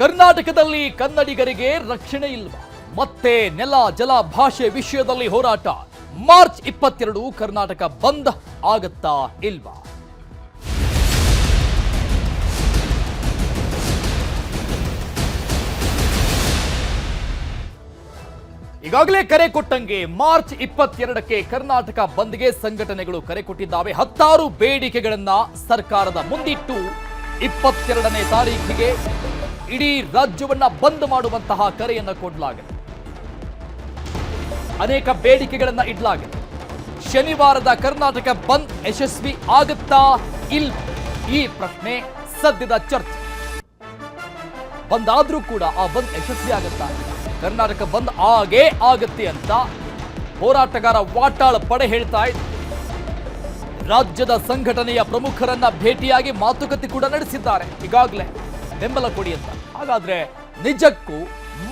ಕರ್ನಾಟಕದಲ್ಲಿ ಕನ್ನಡಿಗರಿಗೆ ರಕ್ಷಣೆ ಇಲ್ಲ ಮತ್ತೆ ನೆಲ, ಜಲ, ಭಾಷೆ ವಿಷಯದಲ್ಲಿ ಹೋರಾಟ. ಮಾರ್ಚ್ ಇಪ್ಪತ್ತೆರಡು ಕರ್ನಾಟಕ ಬಂದ್ ಆಗತ್ತಾ ಇಲ್ವಾ? ಈಗಾಗಲೇ ಕರೆ ಕೊಟ್ಟಂಗೆ ಮಾರ್ಚ್ ಇಪ್ಪತ್ತೆರಡಕ್ಕೆ ಕರ್ನಾಟಕ ಬಂದ್ಗೆ ಸಂಘಟನೆಗಳು ಕರೆ ಕೊಟ್ಟಿದ್ದಾವೆ. ಹತ್ತಾರು ಬೇಡಿಕೆಗಳನ್ನ ಸರ್ಕಾರದ ಮುಂದಿಟ್ಟು ಇಪ್ಪತ್ತೆರಡನೇ ತಾರೀಖಿಗೆ ಇಡೀ ರಾಜ್ಯವನ್ನ ಬಂದ್ ಮಾಡುವಂತಹ ಕರೆಯನ್ನ ಕೊಡಲಾಗಿದೆ. ಅನೇಕ ಬೇಡಿಕೆಗಳನ್ನ ಇಡಲಾಗಿದೆ. ಶನಿವಾರದ ಕರ್ನಾಟಕ ಬಂದ್ ಯಶಸ್ವಿ ಆಗುತ್ತಾ ಇಲ್ ಈ ಪ್ರಶ್ನೆ ಸದ್ಯದ ಚರ್ಚೆ. ಬಂದಾದ್ರೂ ಕೂಡ ಆ ಬಂದ್ ಯಶಸ್ವಿ ಆಗುತ್ತಾ? ಕರ್ನಾಟಕ ಬಂದ್ ಆಗೇ ಆಗತ್ತೆ ಅಂತ ಹೋರಾಟಗಾರ ವಾಟಾಳ್ ಪಡೆ ಹೇಳ್ತಾ ಇದೆ ರಾಜ್ಯದ ಸಂಘಟನೆಯ ಪ್ರಮುಖರನ್ನ ಭೇಟಿಯಾಗಿ ಮಾತುಕತೆ ಕೂಡ ನಡೆಸಿದ್ದಾರೆ. ಈಗಾಗಲೇ ಬೆಂಬಲ ಕೊಡಿ ಅಂತ. ಹಾಗಾದ್ರೆ ನಿಜಕ್ಕೂ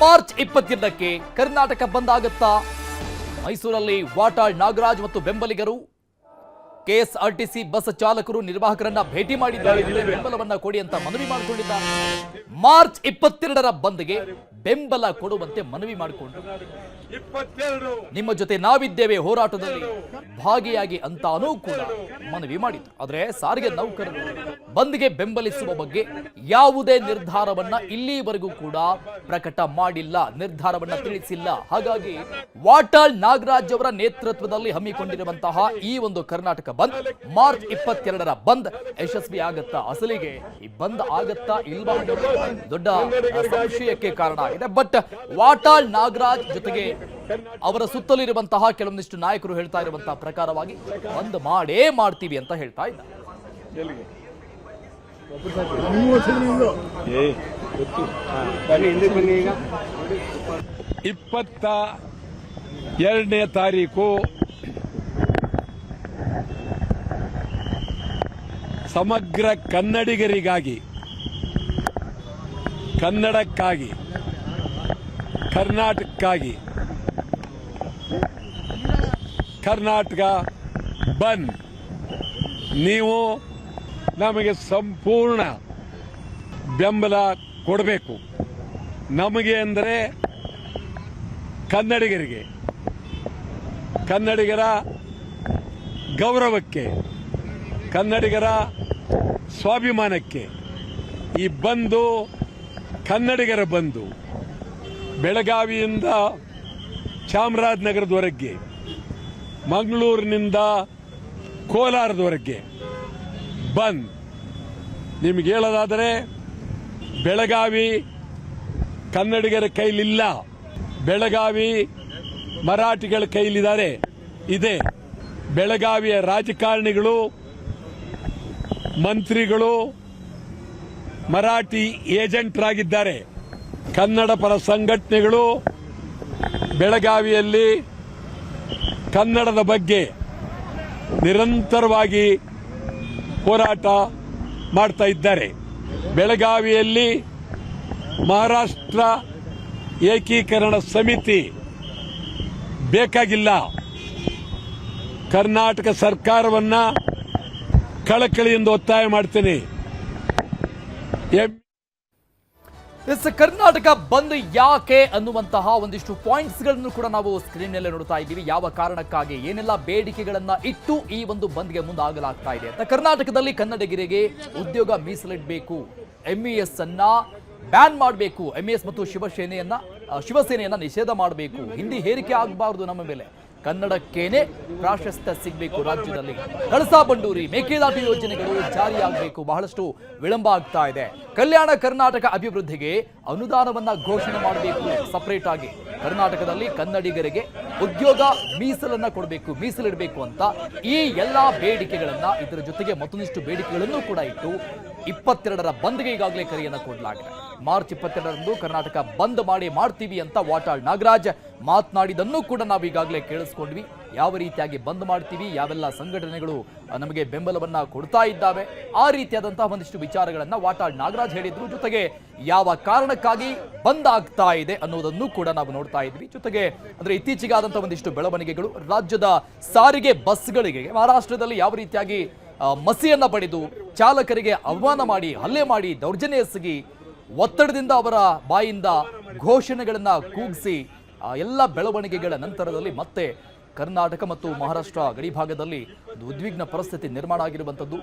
ಮಾರ್ಚ್ ಇಪ್ಪತ್ತೆರಡಕ್ಕೆ ಕರ್ನಾಟಕ ಬಂದ್ ಆಗುತ್ತಾ ಮೈಸೂರಲ್ಲಿ ವಾಟಾಳ್ ನಾಗರಾಜ್ ಮತ್ತು ಬೆಂಬಲಿಗರು? ಕೆಎಸ್ಆರ್ಟಿಸಿ ಬಸ್ ಚಾಲಕರು, ನಿರ್ವಾಹಕರನ್ನ ಭೇಟಿ ಮಾಡಿದ್ದಾರೆ. ಬೆಂಬಲವನ್ನ ಕೊಡಿ ಅಂತ ಮನವಿ ಮಾಡಿಕೊಂಡಿದ್ದಾರೆ. ಮಾರ್ಚ್ ಇಪ್ಪತ್ತೆರಡರ ಬಂದ್ಗೆ ಬೆಂಬಲ ಕೊಡುವಂತೆ ಮನವಿ ಮಾಡಿಕೊಂಡ್ರು. ನಿಮ್ಮ ಜೊತೆ ನಾವಿದ್ದೇವೆ ಹೋರಾಟದಲ್ಲಿ. ಭಾಗಿಯಾಗಿ ಅಂತಾನೂ ಕೂಡ ಮನವಿ ಮಾಡಿದ್ರು. ಆದ್ರೆ ಸಾರಿಗೆ ನೌಕರರು ಬಂದ್ಗೆ ಬೆಂಬಲಿಸುವ ಬಗ್ಗೆ ಯಾವುದೇ ನಿರ್ಧಾರವನ್ನ ಇಲ್ಲಿವರೆಗೂ ಕೂಡ ಪ್ರಕಟ ಮಾಡಿಲ್ಲ ನಿರ್ಧಾರವನ್ನ ತಿಳಿಸಿಲ್ಲ. ಹಾಗಾಗಿ ವಾಟಾಳ್ ನಾಗರಾಜ್ ಅವರ ನೇತೃತ್ವದಲ್ಲಿ ಹಮ್ಮಿಕೊಂಡಿರುವಂತಹ ಈ ಒಂದು ಕರ್ನಾಟಕ ಬಂದ್ ಮಾರ್ಚ್ ಇಪ್ಪತ್ತೆರಡರ ಬಂದ್ ಯಶಸ್ವಿ ಆಗತ್ತಾ? ಅಸಲಿಗೆ ಈ ಬಂದ್ ಆಗತ್ತಾ ಇಲ್ವಾ ದೊಡ್ಡ ಸಂಶಯಕ್ಕೆ ಕಾರಣ ಆಗಿದೆ ಬಟ್ ವಾಟಾಳ್ ನಾಗರಾಜ್ ಜೊತೆಗೆ ಅವರ ಸುತ್ತಲಿರುವಂತಹ ಕೆಲವೊಂದಿಷ್ಟು ನಾಯಕರು ಹೇಳ್ತಾ ಇರುವಂತಹ ಪ್ರಕಾರವಾಗಿ ಒಂದು ಮಾಡೇ ಮಾಡ್ತೀವಿ ಅಂತ ಹೇಳ್ತಾ ಇದ್ದಾರೆ ಎಲ್ಲಿಗೆ ಇಪ್ಪತ್ತ ಎರಡನೇ ತಾರೀಕು ಸಮಗ್ರ ಕನ್ನಡಿಗರಿಗಾಗಿ ಕನ್ನಡಕ್ಕಾಗಿ ಕರ್ನಾಟಕಕ್ಕಾಗಿ. ಕರ್ನಾಟಕ ಬಂದ್. ನೀವು ನಮಗೆ ಸಂಪೂರ್ಣ ಬೆಂಬಲ ಕೊಡಬೇಕು. ನಮಗೆ ಅಂದರೆ ಕನ್ನಡಿಗರಿಗೆ. ಕನ್ನಡಿಗರ ಗೌರವಕ್ಕೆ. ಕನ್ನಡಿಗರ ಸ್ವಾಭಿಮಾನಕ್ಕೆ. ಈ ಬಂದು ಕನ್ನಡಿಗರ ಬಂದು ಬೆಳಗಾವಿಯಿಂದ ಚಾಮರಾಜನಗರದವರೆಗೆ, ಮಂಗಳೂರಿನಿಂದ ಕೋಲಾರದವರೆಗೆ ಬಂದ್. ನಿಮ್ಗೆ ಹೇಳೋದಾದರೆ, ಬೆಳಗಾವಿ ಕನ್ನಡಿಗರ ಕೈಲಿಲ್ಲ. ಬೆಳಗಾವಿ ಮರಾಠಿಗಳ ಕೈಲಿದ್ದಾರೆ. ಇದೆ. ಬೆಳಗಾವಿಯ ರಾಜಕಾರಣಿಗಳು, ಮಂತ್ರಿಗಳು, ಮರಾಠಿ ಏಜೆಂಟ್ರಾಗಿದ್ದಾರೆ. ಕನ್ನಡ ಪರ ಸಂಘಟನೆಗಳು ಬೆಳಗಾವಿಯಲ್ಲಿ ಕನ್ನಡದ ಬಗ್ಗೆ ನಿರಂತರವಾಗಿ ಹೋರಾಟ ಮಾಡ್ತಾ ಇದ್ದಾರೆ. ಬೆಳಗಾವಿಯಲ್ಲಿ ಮಹಾರಾಷ್ಟ್ರ ಏಕೀಕರಣ ಸಮಿತಿ ಬೇಕಾಗಿಲ್ಲ. ಕರ್ನಾಟಕ ಸರ್ಕಾರವನ್ನ ಕಳಕಳಿಯಿಂದ ಒತ್ತಾಯ ಮಾಡ್ತೀನಿ. ಎಸ್ ಕರ್ನಾಟಕ ಬಂದ್ ಯಾಕೆ ಅನ್ನುವಂತಹ ಒಂದಿಷ್ಟು ಪಾಯಿಂಟ್ಸ್ಗಳನ್ನು ಕೂಡ ನಾವು ಸ್ಕ್ರೀನ್ನಲ್ಲಿ ನೋಡ್ತಾ ಇದ್ದೀವಿ. ಯಾವ ಕಾರಣಕ್ಕಾಗಿ? ಏನೆಲ್ಲ ಬೇಡಿಕೆಗಳನ್ನ ಇಟ್ಟು ಈ ಒಂದು ಬಂದ್ಗೆ ಮುಂದಾಗಲಾಗ್ತಾ ಇದೆ ಅಂತ. ಕರ್ನಾಟಕದಲ್ಲಿ ಕನ್ನಡಿಗರಿಗೆ ಉದ್ಯೋಗ ಮೀಸಲಿಡಬೇಕು. ಎಂಇಎಸ್ ಅನ್ನ ಬ್ಯಾನ್ ಮಾಡಬೇಕು. ಎಂಇಎಸ್ ಮತ್ತು ಶಿವಸೇನೆಯನ್ನ ಶಿವಸೇನೆಯನ್ನು ಶಿವಸೇನೆಯನ್ನ ನಿಷೇಧ ಮಾಡಬೇಕು. ಹಿಂದಿ ಹೇರಿಕೆ ಆಗಬಾರದು ನಮ್ಮ ಮೇಲೆ. ಕನ್ನಡಕ್ಕೇನೆ ಪ್ರಾಶಸ್ತ್ಯ ಸಿಗಬೇಕು ರಾಜ್ಯದಲ್ಲಿ. ಕಳಸಾ ಬಂಡೂರಿ, ಮೇಕೆದಾಟು ಯೋಜನೆಗಳು ಜಾರಿಯಾಗಬೇಕು. ಬಹಳಷ್ಟು ವಿಳಂಬ ಆಗ್ತಾ ಇದೆ. ಕಲ್ಯಾಣ ಕರ್ನಾಟಕ ಅಭಿವೃದ್ಧಿಗೆ ಅನುದಾನವನ್ನ ಘೋಷಣೆ ಮಾಡಬೇಕು. ಸಪರೇಟ್ ಆಗಿ ಕರ್ನಾಟಕದಲ್ಲಿ ಕನ್ನಡಿಗರಿಗೆ ಉದ್ಯೋಗ ಮೀಸಲನ್ನ ಕೊಡಬೇಕು, ಮೀಸಲಿಡಬೇಕು ಅಂತ ಈ ಎಲ್ಲಾ ಬೇಡಿಕೆಗಳನ್ನ ಇದರ ಜೊತೆಗೆ ಮತ್ತೊಂದಿಷ್ಟು ಬೇಡಿಕೆಗಳನ್ನು ಕೂಡ ಇಟ್ಟು ಇಪ್ಪತ್ತೆರಡರ ಬಂದ್ಗೆ ಈಗಾಗಲೇ ಕರೆಯನ್ನು ಕೊಡಲಾಗಿದೆ. ಮಾರ್ಚ್ ಇಪ್ಪತ್ತೆರಡರಂದು ಕರ್ನಾಟಕ ಬಂದ್ ಮಾಡಿ ಮಾಡ್ತೀವಿ ಅಂತ ವಾಟಾಳ್ ನಾಗರಾಜ್ ಮಾತನಾಡಿದನ್ನು ಕೂಡ ನಾವು ಈಗಾಗಲೇ ಕೇಳಿಸ್ಕೊಂಡ್ವಿ. ಯಾವ ರೀತಿಯಾಗಿ ಬಂದ್ ಮಾಡ್ತೀವಿ, ಯಾವೆಲ್ಲ ಸಂಘಟನೆಗಳು ನಮಗೆ ಬೆಂಬಲವನ್ನ ಕೊಡ್ತಾ ಇದ್ದಾವೆ, ಆ ರೀತಿಯಾದಂತಹ ಒಂದಿಷ್ಟು ವಿಚಾರಗಳನ್ನ ವಾಟಾಳ್ ನಾಗರಾಜ್ ಹೇಳಿದ್ರು. ಜೊತೆಗೆ ಯಾವ ಕಾರಣಕ್ಕಾಗಿ ಬಂದ್ ಆಗ್ತಾ ಇದೆ ಅನ್ನೋದನ್ನು ಕೂಡ ನಾವು ನೋಡ್ತಾ ಇದ್ವಿ. ಜೊತೆಗೆ ಅಂದ್ರೆ ಇತ್ತೀಚೆಗಾದಂತಹ ಒಂದಿಷ್ಟು ಬೆಳವಣಿಗೆಗಳು, ರಾಜ್ಯದ ಸಾರಿಗೆ ಬಸ್ಗಳಿಗೆ ಮಹಾರಾಷ್ಟ್ರದಲ್ಲಿ ಯಾವ ರೀತಿಯಾಗಿ ಮಸಿಯನ್ನ ಪಡೆದು ಚಾಲಕರಿಗೆ ಅವಮಾನ ಮಾಡಿ, ಹಲ್ಲೆ ಮಾಡಿ ದೌರ್ಜನ್ಯ ಎಸಗಿ ಒತ್ತಡದಿಂದ ಅವರ ಬಾಯಿಂದ ಘೋಷಣೆಗಳನ್ನು ಕೂಗಿಸಿ ಎಲ್ಲ ಬೆಳವಣಿಗೆಗಳ ನಂತರದಲ್ಲಿ ಮತ್ತೆ ಕರ್ನಾಟಕ ಮತ್ತು ಮಹಾರಾಷ್ಟ್ರ ಗಡಿಭಾಗದಲ್ಲಿ ಒಂದು ಉದ್ವಿಗ್ನ ಪರಿಸ್ಥಿತಿ ನಿರ್ಮಾಣ ಆಗಿರುವಂಥದ್ದು.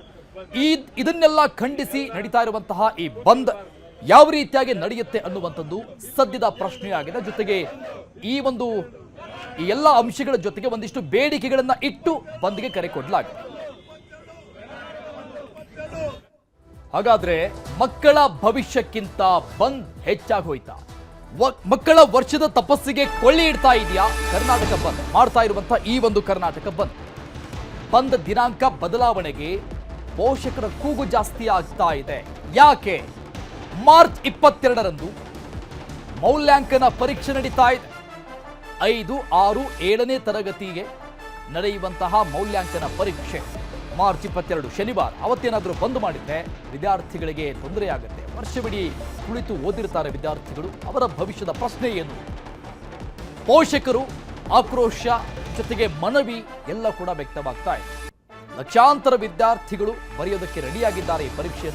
ಈ ಇದನ್ನೆಲ್ಲ ಖಂಡಿಸಿ ನಡೀತಾ ಇರುವಂತಹ ಈ ಬಂದ್ ಯಾವ ರೀತಿಯಾಗಿ ನಡೆಯುತ್ತೆ ಅನ್ನುವಂಥದ್ದು ಸದ್ಯದ ಪ್ರಶ್ನೆಯಾಗಿದೆ. ಜೊತೆಗೆ ಈ ಒಂದು ಈ ಎಲ್ಲ ಅಂಶಗಳ ಜೊತೆಗೆ ಒಂದಿಷ್ಟು ಬೇಡಿಕೆಗಳನ್ನು ಇಟ್ಟು ಬಂದ್ಗೆ ಕರೆ ಕೊಡಲಾಗಿದೆ. ಹಾಗಾದ್ರೆ ಮಕ್ಕಳ ಭವಿಷ್ಯಕ್ಕಿಂತ ಬಂದ್ ಹೆಚ್ಚಾಗಿ ಹೋಯ್ತಾ ವ- ಮಕ್ಕಳ ವರ್ಷದ ತಪಸ್ಸಿಗೆ ಕೊಳ್ಳಿ ಇಡ್ತಾ ಇದೆಯಾ? ಕರ್ನಾಟಕ ಬಂದ್ ಮಾಡ್ತಾ ಇರುವಂತ ಈ ಒಂದು ಕರ್ನಾಟಕ ಬಂದ್. ಬಂದ್ ದಿನಾಂಕ ಬದಲಾವಣೆಗೆ ಪೋಷಕರ ಕೂಗು ಜಾಸ್ತಿ ಆಗ್ತಾ ಇದೆ. ಯಾಕೆ? ಮಾರ್ಚ್ ಇಪ್ಪತ್ತೆರಡರಂದು ಮೌಲ್ಯಾಂಕನ ಪರೀಕ್ಷೆ ನಡೀತಾ ಇದೆ. ಐದು, ಆರು, ಏಳನೇ ತರಗತಿಗೆ ನಡೆಯುವಂತಹ ಮೌಲ್ಯಾಂಕನ ಪರೀಕ್ಷೆ. ಮಾರ್ಚ್ ಇಪ್ಪತ್ತೆರಡು ಶನಿವಾರ ಅವತ್ತೇನಾದರೂ ಬಂದ್ ಮಾಡಿದ್ರೆ ವಿದ್ಯಾರ್ಥಿಗಳಿಗೆ ತೊಂದರೆಯಾಗುತ್ತೆ. ವರ್ಷವಿಡೀ ಕುಳಿತು ಓದಿರ್ತಾರೆ ವಿದ್ಯಾರ್ಥಿಗಳು. ಅವರ ಭವಿಷ್ಯದ ಪ್ರಶ್ನೆ ಏನು? ಪೋಷಕರು, ಆಕ್ರೋಶ ಜೊತೆಗೆ ಮನವಿ ಎಲ್ಲ ಕೂಡ ವ್ಯಕ್ತವಾಗ್ತಾ ಇದೆ. ಲಕ್ಷಾಂತರ ವಿದ್ಯಾರ್ಥಿಗಳು ಬರೆಯೋದಕ್ಕೆ ರೆಡಿಯಾಗಿದ್ದಾರೆ ಈ ಪರೀಕ್ಷೆ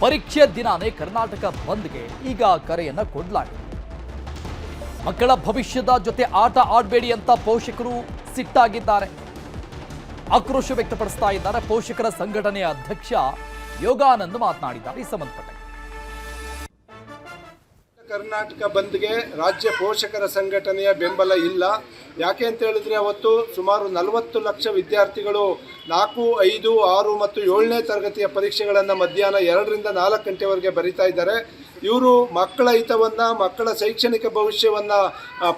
ಪರೀಕ್ಷೆ ದಿನಾನೇ ಕರ್ನಾಟಕ ಬಂದ್ಗೆ ಈಗ ಕರೆಯನ್ನ ಕೊಡಲಾಗಿದೆ. ಮಕ್ಕಳ ಭವಿಷ್ಯದ ಜೊತೆ ಆಟ ಆಡಬೇಡಿ ಅಂತ ಪೋಷಕರು ಸಿಟ್ಟಾಗಿದ್ದಾರೆ. ಆಕ್ರೋಶ ವ್ಯಕ್ತಪಡಿಸ್ತಾ ಇದ್ದಾರೆ. ಪೋಷಕರ ಸಂಘಟನೆಯ ಅಧ್ಯಕ್ಷ ಯೋಗಾನಂದ್ ಮಾತನಾಡಿದ್ದಾರೆ. ಈ ಸಂಬಂಧಪಟ್ಟ ಕರ್ನಾಟಕ ಬಂದ್ಗೆ ರಾಜ್ಯ ಪೋಷಕರ ಸಂಘಟನೆಯ ಬೆಂಬಲ ಇಲ್ಲ. ಯಾಕೆ ಅಂತ ಹೇಳಿದ್ರೆ ಅವತ್ತು ಸುಮಾರು ನಲವತ್ತು ಲಕ್ಷ ವಿದ್ಯಾರ್ಥಿಗಳು ನಾಲ್ಕು, ಐದು, ಆರು ಮತ್ತು ಏಳನೇ ತರಗತಿಯ ಪರೀಕ್ಷೆಗಳನ್ನು ಮಧ್ಯಾಹ್ನ ಎರಡರಿಂದ ನಾಲ್ಕು ಗಂಟೆವರೆಗೆ ಬರಿತಾ ಇದ್ದಾರೆ. ಇವರು ಮಕ್ಕಳ ಹಿತವನ್ನು, ಮಕ್ಕಳ ಶೈಕ್ಷಣಿಕ ಭವಿಷ್ಯವನ್ನು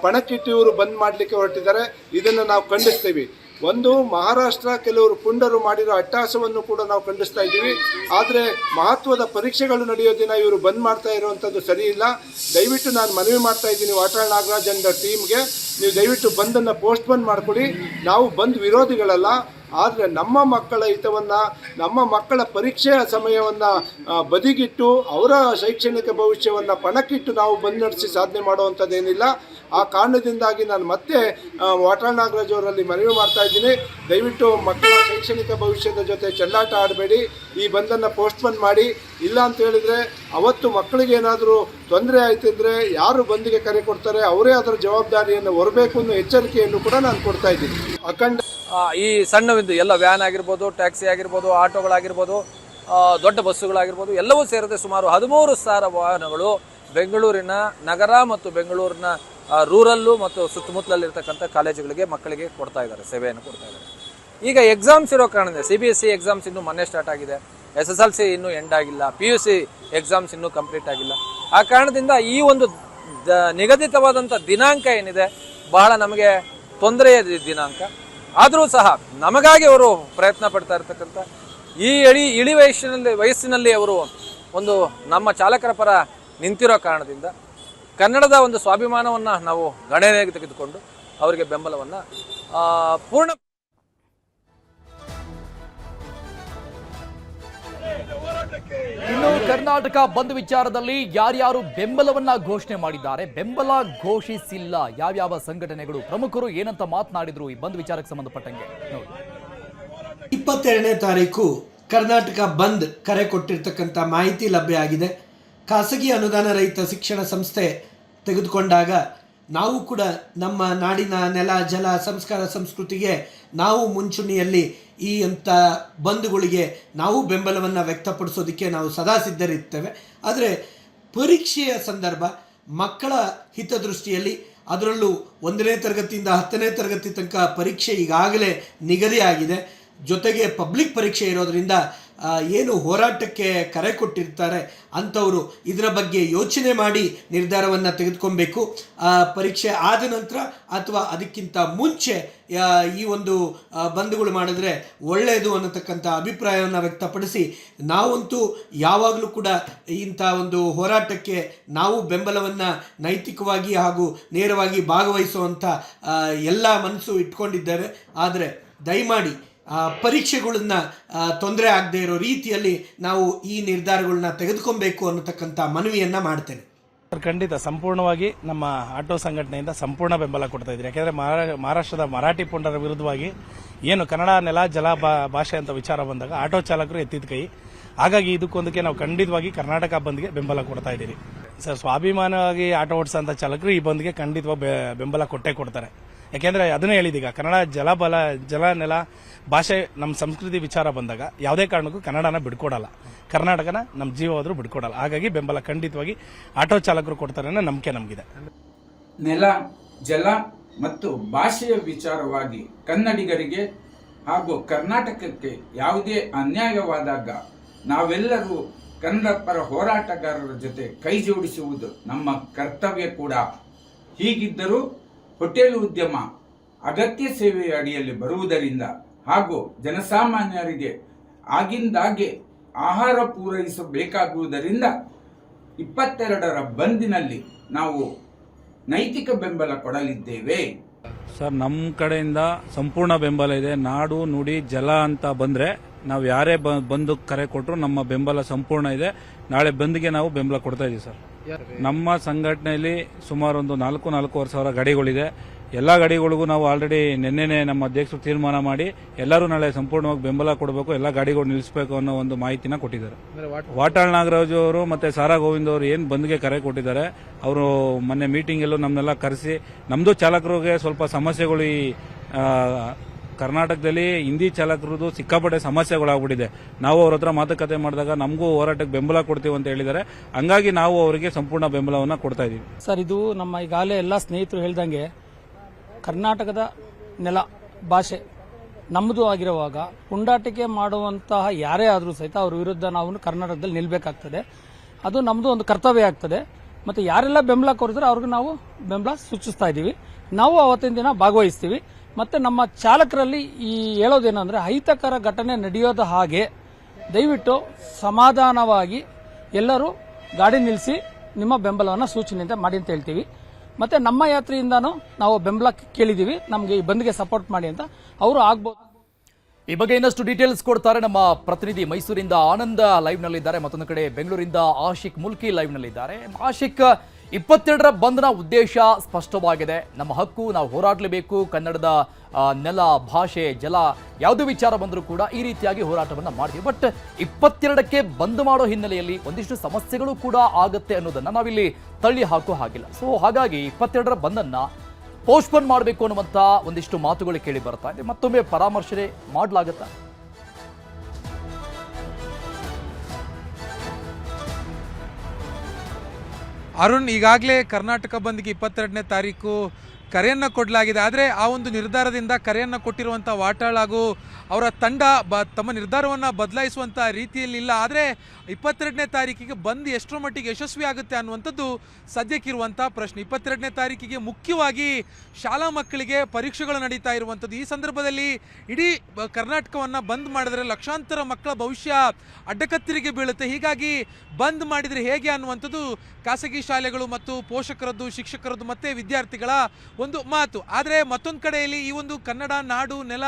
ಪಣಕ್ಕಿಟ್ಟು ಇವರು ಬಂದ್ ಮಾಡಲಿಕ್ಕೆ ಹೊರಟಿದ್ದಾರೆ. ಇದನ್ನು ನಾವು ಖಂಡಿಸ್ತೀವಿ. ಒಂದು ಮಹಾರಾಷ್ಟ್ರ ಕೆಲವರು ಪುಂಡರು ಮಾಡಿರೋ ಅಟ್ಟಾಸವನ್ನು ಕೂಡ ನಾವು ಖಂಡಿಸ್ತಾ ಇದ್ದೀವಿ. ಆದರೆ ಮಹತ್ವದ ಪರೀಕ್ಷೆಗಳು ನಡೆಯೋ ದಿನ ಇವರು ಬಂದ್ ಮಾಡ್ತಾ ಇರುವಂಥದ್ದು ಸರಿ ಇಲ್ಲ. ದಯವಿಟ್ಟು ನಾನು ಮನವಿ ಮಾಡ್ತಾ ಇದ್ದೀನಿ ವಾಟಾಳ್ ನಾಗರಾಜ್ ಅಂಡ್ ಟೀಮ್ಗೆ ನೀವು ದಯವಿಟ್ಟು ಬಂದನ್ನು ಪೋಸ್ಟ್ಪೋನ್ ಮಾಡಿಕೊಡಿ ನಾವು ಬಂದ್ ವಿರೋಧಿಗಳಲ್ಲ. ಆದರೆ ನಮ್ಮ ಮಕ್ಕಳ ಹಿತವನ್ನು, ನಮ್ಮ ಮಕ್ಕಳ ಪರೀಕ್ಷೆಯ ಸಮಯವನ್ನು ಬದಿಗಿಟ್ಟು ಅವರ ಶೈಕ್ಷಣಿಕ ಭವಿಷ್ಯವನ್ನು ಪಣಕ್ಕಿಟ್ಟು ನಾವು ಬಂದ್ ನಡೆಸಿ ಸಾಧನೆ ಮಾಡುವಂಥದ್ದೇನಿಲ್ಲ ಆ ಕಾರಣದಿಂದಾಗಿ ನಾನು ಮತ್ತೆ ವಾಟಾಳ್ ನಾಗರಾಜ್ ಅವರಲ್ಲಿ ಮನವಿ ಮಾಡ್ತಾ ಇದ್ದೀನಿ. ದಯವಿಟ್ಟು ಮಕ್ಕಳ ಶೈಕ್ಷಣಿಕ ಭವಿಷ್ಯದ ಜೊತೆ ಚೆಲ್ಲಾಟ ಆಡಬೇಡಿ. ಈ ಬಂದನ್ನು ಪೋಸ್ಟ್ಪೋನ್ ಮಾಡಿ. ಇಲ್ಲ ಅಂತ ಹೇಳಿದರೆ ಅವತ್ತು ಮಕ್ಕಳಿಗೆ ಏನಾದರೂ ತೊಂದರೆ ಆಯ್ತಿದ್ರೆ ಯಾರು ಬಂದಿಗೆ ಕರೆ ಕೊಡ್ತಾರೆ, ಅವರೇ ಅದರ ಜವಾಬ್ದಾರಿಯನ್ನು ಹೊರಬೇಕು ಅನ್ನೋ ಎಚ್ಚರಿಕೆಯನ್ನು ಕೂಡ ನಾನು ಕೊಡ್ತಾ ಇದ್ದೀನಿ. ಅಖಂಡ ಈ ಸಣ್ಣವಿದ್ದು ಎಲ್ಲ ವ್ಯಾನ್ ಆಗಿರ್ಬೋದು, ಟ್ಯಾಕ್ಸಿ ಆಗಿರ್ಬೋದು, ಆಟೋಗಳಾಗಿರ್ಬೋದು ದೊಡ್ಡ ಬಸ್ಸುಗಳಾಗಿರ್ಬೋದು, ಎಲ್ಲವೂ ಸೇರಿದೆ ಸುಮಾರು ಹದಿಮೂರು ಸಾವಿರ ವಾಹನಗಳು ಬೆಂಗಳೂರಿನ ನಗರ ಮತ್ತು ಬೆಂಗಳೂರಿನ ರೂರಲ್ಲು ಮತ್ತು ಸುತ್ತಮುತ್ತಲಲ್ಲಿರ್ತಕ್ಕಂಥ ಕಾಲೇಜುಗಳಿಗೆ ಮಕ್ಕಳಿಗೆ ಕೊಡ್ತಾ ಇದ್ದಾರೆ, ಸೇವೆಯನ್ನು ಕೊಡ್ತಾ ಇದ್ದಾರೆ. ಈಗ ಎಕ್ಸಾಮ್ಸ್ ಇರೋ ಕಾರಣದಿಂದ C B S C exams ಇನ್ನೂ ಮೊನ್ನೆ ಸ್ಟಾರ್ಟ್ ಆಗಿದೆ. ಎಸ್ ಎಸ್ ಎಲ್ ಸಿ ಇನ್ನೂ ಎಂಡ್ ಆಗಿಲ್ಲ. ಪಿ ಯು ಸಿ ಎಕ್ಸಾಮ್ಸ್ ಇನ್ನೂ ಕಂಪ್ಲೀಟ್ ಆಗಿಲ್ಲ. ಆ ಕಾರಣದಿಂದ ಈ ಒಂದು ದ- ನಿಗದಿತವಾದಂಥ ದಿನಾಂಕ ಏನಿದೆ, ಬಹಳ ನಮಗೆ ತೊಂದರೆಯ ದಿನಾಂಕ. ಆದರೂ ಸಹ ನಮಗಾಗಿ ಅವರು ಪ್ರಯತ್ನ ಪಡ್ತಾ ಇರ್ತಕ್ಕಂಥ, ಈ ಇಳಿ ಇಳಿ ವಯಸ್ಸಿನಲ್ಲಿ ವಯಸ್ಸಿನಲ್ಲಿ ಅವರು ಒಂದು ನಮ್ಮ ಚಾಲಕರ ಪರ ನಿಂತಿರೋ ಕಾರಣದಿಂದ ಕನ್ನಡದ ಒಂದು ಸ್ವಾಭಿಮಾನವನ್ನು ನಾವು ಗಣನೆಗೆ ತೆಗೆದುಕೊಂಡು ಅವರಿಗೆ ಬೆಂಬಲವನ್ನು ಆ, ಪೂರ್ಣ ಇನ್ನು ಕರ್ನಾಟಕ ಬಂದ್ ವಿಚಾರದಲ್ಲಿ ಯಾರ್ಯಾರು ಬೆಂಬಲವನ್ನ ಘೋಷಣೆ ಮಾಡಿದ್ದಾರೆ ಬೆಂಬಲ ಘೋಷಿಸಿಲ್ಲ ಯಾವ್ಯಾವ ಸಂಘಟನೆಗಳು ಪ್ರಮುಖರು ಏನಂತ ಮಾತನಾಡಿದ್ರು ಈ ಬಂದ್ ವಿಚಾರಕ್ಕೆ ಸಂಬಂಧಪಟ್ಟಂಗೆ? ನೋಡಿ. ಇಪ್ಪತ್ತೆರಡನೇ ತಾರೀಕು ಕರ್ನಾಟಕ ಬಂದ್ ಕರೆ ಕೊಟ್ಟಿರ್ತಕ್ಕಂಥ ಮಾಹಿತಿ ಲಭ್ಯ ಆಗಿದೆ. ಖಾಸಗಿ ಅನುದಾನ ರಹಿತ ಶಿಕ್ಷಣ ಸಂಸ್ಥೆ ತೆಗೆದುಕೊಂಡಾಗ ನಾವು ಕೂಡ ನಮ್ಮ ನಾಡಿನ ನೆಲ, ಜಲ, ಸಂಸ್ಕಾರ, ಸಂಸ್ಕೃತಿಗೆ ನಾವು ಮುಂಚೂಣಿಯಲ್ಲಿ ಈ ಅಂಥ ಬಂಧುಗಳಿಗೆ ನಾವು ಬೆಂಬಲವನ್ನು ವ್ಯಕ್ತಪಡಿಸೋದಕ್ಕೆ ನಾವು ಸದಾ ಸಿದ್ಧರಿರ್ತೇವೆ. ಆದರೆ ಪರೀಕ್ಷೆಯ ಸಂದರ್ಭ ಮಕ್ಕಳ ಹಿತದೃಷ್ಟಿಯಲ್ಲಿ ಅದರಲ್ಲೂ ಒಂದನೇ ತರಗತಿಯಿಂದ ಹತ್ತನೇ ತರಗತಿ ತನಕ ಪರೀಕ್ಷೆ ಈಗಾಗಲೇ ನಿಗದಿಯಾಗಿದೆ. ಜೊತೆಗೆ ಪಬ್ಲಿಕ್ ಪರೀಕ್ಷೆ ಇರೋದ್ರಿಂದ ಏನು ಹೋರಾಟಕ್ಕೆ ಕರೆ ಕೊಟ್ಟಿರ್ತಾರೆ ಅಂಥವರು ಇದರ ಬಗ್ಗೆ ಯೋಚನೆ ಮಾಡಿ ನಿರ್ಧಾರವನ್ನು ತೆಗೆದುಕೊಬೇಕು. ಪರೀಕ್ಷೆ ಆದ ನಂತರ ಅಥವಾ ಅದಕ್ಕಿಂತ ಮುಂಚೆ ಈ ಒಂದು ಬಂಧುಗಳು ಮಾಡಿದ್ರೆ ಒಳ್ಳೆಯದು ಅನ್ನತಕ್ಕಂಥ ಅಭಿಪ್ರಾಯವನ್ನು ವ್ಯಕ್ತಪಡಿಸಿ, ನಾವಂತೂ ಯಾವಾಗಲೂ ಕೂಡ ಇಂಥ ಒಂದು ಹೋರಾಟಕ್ಕೆ ನಾವು ಬೆಂಬಲವನ್ನು ನೈತಿಕವಾಗಿ ಹಾಗೂ ನೇರವಾಗಿ ಭಾಗವಹಿಸುವಂಥ ಎಲ್ಲ ಮನಸ್ಸು ಇಟ್ಕೊಂಡಿದ್ದೇವೆ. ಆದರೆ ದಯಮಾಡಿ ಪರೀಕ್ಷೆಗಳನ್ನ ತೊಂದರೆ ಆಗದೆ ಇರೋ ರೀತಿಯಲ್ಲಿ ನಾವು ಈ ನಿರ್ಧಾರಗಳನ್ನ ತೆಗೆದುಕೊಬೇಕು ಅನ್ನತಕ್ಕಂಥ ಮನವಿಯನ್ನು ಮಾಡ್ತೇನೆ. ಖಂಡಿತ. ಸಂಪೂರ್ಣವಾಗಿ ನಮ್ಮ ಆಟೋ ಸಂಘಟನೆಯಿಂದ ಸಂಪೂರ್ಣ ಬೆಂಬಲ ಕೊಡ್ತಾ ಇದ್ದೀರಿ. ಯಾಕೆಂದರೆ ಮಹಾರಾಷ್ಟ್ರದ ಮರಾಠಿ ಪುಂಡರ ವಿರುದ್ಧವಾಗಿ ಏನು ಕನ್ನಡ ನೆಲ, ಜಲ ಭಾಷೆ ಅಂತ ವಿಚಾರ ಬಂದಾಗ ಆಟೋ ಚಾಲಕರು ಎತ್ತಿದ ಕೈ. ಹಾಗಾಗಿ ಇದಕ್ಕೊಂದಕ್ಕೆ ನಾವು ಖಂಡಿತವಾಗಿ ಕರ್ನಾಟಕ ಬಂದ್ಗೆ ಬೆಂಬಲ ಕೊಡ್ತಾ ಇದ್ದೀರಿ. ಸರ್, ಸ್ವಾಭಿಮಾನವಾಗಿ ಆಟೋ ಓಡಿಸೋಂಥ ಚಾಲಕರು ಈ ಬಂದ್ಗೆ ಖಂಡಿತವಾಗಿ ಬೆಂಬಲ ಕೊಟ್ಟೇ ಕೊಡ್ತಾರೆ. ಯಾಕೆಂದರೆ ಅದನ್ನೇ ಹೇಳಿದೀಗ, ಕನ್ನಡ ಜಲ ಬಲ, ಜಲ ನೆಲ ಭಾಷೆ ನಮ್ಮ ಸಂಸ್ಕೃತಿ ವಿಚಾರ ಬಂದಾಗ ಯಾವುದೇ ಕಾರಣಕ್ಕೂ ಕನ್ನಡನ ಬಿಡ್ಕೊಡಲ್ಲ. ಕರ್ನಾಟಕನ ನಮ್ಮ ಜೀವ ಹೋದ್ರೂ ಬಿಡ್ಕೊಡಲ್ಲ. ಹಾಗಾಗಿ ಬೆಂಬಲ ಖಂಡಿತವಾಗಿ ಆಟೋ ಚಾಲಕರು ಕೊಡ್ತಾರೆ ಅನ್ನೋ ನಂಬಿಕೆ ನಮಗಿದೆ. ನೆಲ, ಜಲ ಮತ್ತು ಭಾಷೆಯ ವಿಚಾರವಾಗಿ ಕನ್ನಡಿಗರಿಗೆ ಹಾಗೂ ಕರ್ನಾಟಕಕ್ಕೆ ಯಾವುದೇ ಅನ್ಯಾಯವಾದಾಗ ನಾವೆಲ್ಲರೂ ಕನ್ನಡ ಪರ ಹೋರಾಟಗಾರರ ಜೊತೆ ಕೈ ಜೋಡಿಸುವುದು ನಮ್ಮ ಕರ್ತವ್ಯ ಕೂಡ. ಹೀಗಿದ್ದರೂ ಹೋಟೆಲ್ ಉದ್ಯಮ ಅಗತ್ಯ ಸೇವೆಯ ಅಡಿಯಲ್ಲಿ ಬರುವುದರಿಂದ ಹಾಗೂ ಜನಸಾಮಾನ್ಯರಿಗೆ ಆಗಿಂದಾಗೆ ಆಹಾರ ಪೂರೈಸಬೇಕಾಗುವುದರಿಂದ ಇಪ್ಪತ್ತೆರಡರ ಬಂದಿನಲ್ಲಿ ನಾವು ನೈತಿಕ ಬೆಂಬಲ ಕೊಡಲಿದ್ದೇವೆ. ಸರ್ ನಮ್ಮ ಕಡೆಯಿಂದ ಸಂಪೂರ್ಣ ಬೆಂಬಲ ಇದೆ. ನಾಡು ನುಡಿ ಜಲ ಅಂತ ಬಂದ್ರೆ ನಾವು ಯಾರೇ ಬ- ಬಂದು ಕರೆ ಕೊಟ್ಟರು ನಮ್ಮ ಬೆಂಬಲ ಸಂಪೂರ್ಣ ಇದೆ. ನಾಳೆ ಬಂದ್ಗೆ ನಾವು ಬೆಂಬಲ ಕೊಡ್ತಾ ಇದೀವಿ ಸರ್. ನಮ್ಮ ಸಂಘಟನೆಯಲ್ಲಿ ಸುಮಾರು ಒಂದು ನಾಲ್ಕು ನಾಲ್ಕೂವರೆ ಸಾವಿರ ಗಾಡಿಗಳಿದೆ. ಎಲ್ಲ ಗಾಡಿಗಳಿಗೂ ನಾವು ಆಲ್ರೆಡಿ ನಿನ್ನೆನೆ ನಮ್ಮ ಅಧ್ಯಕ್ಷರು ತೀರ್ಮಾನ ಮಾಡಿ ಎಲ್ಲರೂ ನಾಳೆ ಸಂಪೂರ್ಣವಾಗಿ ಬೆಂಬಲ ಕೊಡಬೇಕು ಎಲ್ಲ ಗಾಡಿಗಳು ನಿಲ್ಲಿಸಬೇಕು ಅನ್ನೋ ಒಂದು ಮಾಹಿತಿನ ಕೊಟ್ಟಿದ್ದಾರೆ. ವಾಟಾಳ್ ನಾಗರಾಜು ಅವರು ಮತ್ತೆ ಸಾರಾ ಗೋವಿಂದ್ ಅವರು ಏನು ಬಂದ್ಗೆ ಕರೆ ಕೊಟ್ಟಿದ್ದಾರೆ ಅವರು ಮೊನ್ನೆ ಮೀಟಿಂಗ್ ಎಲ್ಲೂ ನಮ್ಮನ್ನೆಲ್ಲ ಕರೆಸಿ ನಮ್ಮದು ಚಾಲಕರಿಗೆ ಸ್ವಲ್ಪ ಸಮಸ್ಯೆಗಳು ಈ ಕರ್ನಾಟಕದಲ್ಲಿ ಹಿಂದಿ ಚಾಲಕರದು ಸಿಕ್ಕಾಪಟ್ಟೆ ಸಮಸ್ಯೆಗಳಾಗ್ಬಿಟ್ಟಿದೆ. ನಾವು ಅವ್ರ ಹತ್ರ ಮಾತುಕತೆ ಮಾಡಿದಾಗ ನಮಗೂ ಹೋರಾಟಕ್ಕೆ ಬೆಂಬಲ ಕೊಡ್ತೀವಿ ಅಂತ ಹೇಳಿದ್ದಾರೆ. ಹಂಗಾಗಿ ನಾವು ಅವರಿಗೆ ಸಂಪೂರ್ಣ ಬೆಂಬಲವನ್ನು ಕೊಡ್ತಾ ಇದೀವಿ ಸರ್ ಇದು ನಮ್ಮ ಈಗಾಗಲೇ ಎಲ್ಲ ಸ್ನೇಹಿತರು ಹೇಳ್ದಂಗೆ ಕರ್ನಾಟಕದ ನೆಲ ಭಾಷೆ ನಮ್ಮದು ಆಗಿರುವಾಗ ಪುಂಡಾಟಿಕೆ ಮಾಡುವಂತಹ ಯಾರೇ ಆದರೂ ಸಹಿತ ಅವರ ವಿರುದ್ಧ ನಾವು ಕರ್ನಾಟಕದಲ್ಲಿ ನಿಲ್ಲಬೇಕಾಗ್ತದೆ ಅದು ನಮ್ಮದು ಒಂದು ಕರ್ತವ್ಯ ಆಗ್ತದೆ. ಮತ್ತು ಯಾರೆಲ್ಲ ಬೆಂಬಲ ಕೊರಿದ್ರೆ ಅವ್ರಿಗೆ ನಾವು ಬೆಂಬಲ ಸೂಚಿಸ್ತಾ ಇದ್ದೀವಿ. ನಾವು ಅವತ್ತಿನ ದಿನ ಭಾಗವಹಿಸ್ತೀವಿ. ಮತ್ತು ನಮ್ಮ ಚಾಲಕರಲ್ಲಿ ಈ ಹೇಳೋದೇನೆಂದರೆ ಅಹಿತಕರ ಘಟನೆ ನಡೆಯೋದ ಹಾಗೆ ದಯವಿಟ್ಟು ಸಮಾಧಾನವಾಗಿ ಎಲ್ಲರೂ ಗಾಡಿ ನಿಲ್ಲಿಸಿ ನಿಮ್ಮ ಬೆಂಬಲವನ್ನು ಸೂಚನೆಯಿಂದ ಮಾಡಿ ಅಂತ ಹೇಳ್ತೀವಿ. ಮತ್ತೆ ನಮ್ಮ ಯಾತ್ರೆಯಿಂದನೂ ನಾವು ಬೆಂಬಲ ಕೇಳಿದೀವಿ. ನಮಗೆ ಈ ಬಂದ್ಗೆ ಸಪೋರ್ಟ್ ಮಾಡಿ ಅಂತ ಅವರು ಆಗ್ಬೋದು. ಈ ಬಗ್ಗೆ ಇನ್ನಷ್ಟು ಡೀಟೇಲ್ಸ್ ಕೊಡ್ತಾರೆ ನಮ್ಮ ಪ್ರತಿನಿಧಿ ಮೈಸೂರಿಂದ ಆನಂದ ಲೈವ್ನಲ್ಲಿದ್ದಾರೆ ಮತ್ತೊಂದು ಕಡೆ ಬೆಂಗಳೂರಿಂದ ಆಶಿಕ್ ಮುಲ್ಕಿ ಲೈವ್ನಲ್ಲಿದ್ದಾರೆ ಆಶಿಕ್ ಇಪ್ಪತ್ತೆರಡರ ಬಂದ್ನ ಉದ್ದೇಶ ಸ್ಪಷ್ಟವಾಗಿದೆ. ನಮ್ಮ ಹಕ್ಕು, ನಾವು ಹೋರಾಡಲೇಬೇಕು. ಕನ್ನಡದ ನೆಲ, ಭಾಷೆ, ಜಲ, ಯಾವುದೇ ವಿಚಾರ ಬಂದರೂ ಕೂಡ ಈ ರೀತಿಯಾಗಿ ಹೋರಾಟವನ್ನು ಮಾಡ್ತೀವಿ. ಬಟ್ ಇಪ್ಪತ್ತೆರಡಕ್ಕೆ ಬಂದ್ ಮಾಡೋ ಹಿನ್ನೆಲೆಯಲ್ಲಿ ಒಂದಿಷ್ಟು ಸಮಸ್ಯೆಗಳು ಕೂಡ ಆಗುತ್ತೆ ಅನ್ನೋದನ್ನು ನಾವಿಲ್ಲಿ ತಳ್ಳಿ ಹಾಕೋ ಹಾಗಿಲ್ಲ. ಸೊ ಹಾಗಾಗಿ ಇಪ್ಪತ್ತೆರಡರ ಬಂದನ್ನ ಪೋಸ್ಟ್ಪೋನ್ ಮಾಡಬೇಕು ಅನ್ನುವಂಥ ಒಂದಿಷ್ಟು ಮಾತುಗಳು ಕೇಳಿ ಬರ್ತಾ ಇದೆ. ಮತ್ತೊಮ್ಮೆ ಪರಾಮರ್ಶೆ ಮಾಡಲಾಗುತ್ತಾ? ಅರುಣ್ ಈಗಾಗಲೇ ಕರ್ನಾಟಕ ಬಂದ್ಗೆ ಇಪ್ಪತ್ತೆರಡನೇ ತಾರೀಕು ಕರೆಯನ್ನು ಕೊಡಲಾಗಿದೆ. ಆದರೆ ಆ ಒಂದು ನಿರ್ಧಾರದಿಂದ ಕರೆಯನ್ನು ಕೊಟ್ಟಿರುವಂಥ ವಾಟಾಳ್ ಹಾಗೂ ಅವರ ತಂಡ ಬ, ತಮ್ಮ ನಿರ್ಧಾರವನ್ನು ಬದಲಾಯಿಸುವಂಥ ರೀತಿಯಲ್ಲಿಲ್ಲ ಆದರೆ ಇಪ್ಪತ್ತೆರಡನೇ ತಾರೀಕಿಗೆ ಬಂದ್ ಎಷ್ಟರ ಮಟ್ಟಿಗೆ ಯಶಸ್ವಿ ಆಗುತ್ತೆ ಅನ್ನುವಂಥದ್ದು ಸದ್ಯಕ್ಕಿರುವಂಥ ಪ್ರಶ್ನೆ. ಇಪ್ಪತ್ತೆರಡನೇ ತಾರೀಕಿಗೆ ಮುಖ್ಯವಾಗಿ ಶಾಲಾ ಮಕ್ಕಳಿಗೆ ಪರೀಕ್ಷೆಗಳು ನಡೀತಾ ಇರುವಂಥದ್ದು. ಈ ಸಂದರ್ಭದಲ್ಲಿ ಇಡೀ ಕರ್ನಾಟಕವನ್ನು ಬಂದ್ ಮಾಡಿದರೆ ಲಕ್ಷಾಂತರ ಮಕ್ಕಳ ಭವಿಷ್ಯ ಅಡ್ಡಕತ್ತರಿಗೆ ಬೀಳುತ್ತೆ. ಹೀಗಾಗಿ ಬಂದ್ ಮಾಡಿದರೆ ಹೇಗೆ ಅನ್ನುವಂಥದ್ದು ಖಾಸಗಿ ಶಾಲೆಗಳು ಮತ್ತು ಪೋಷಕರದ್ದು, ಶಿಕ್ಷಕರದ್ದು ಮತ್ತು ವಿದ್ಯಾರ್ಥಿಗಳ ಒಂದು ಮಾತು. ಆದರೆ ಮತ್ತೊಂದು ಕಡೆಯಲ್ಲಿ ಈ ಒಂದು ಕನ್ನಡ ನಾಡು ನೆಲ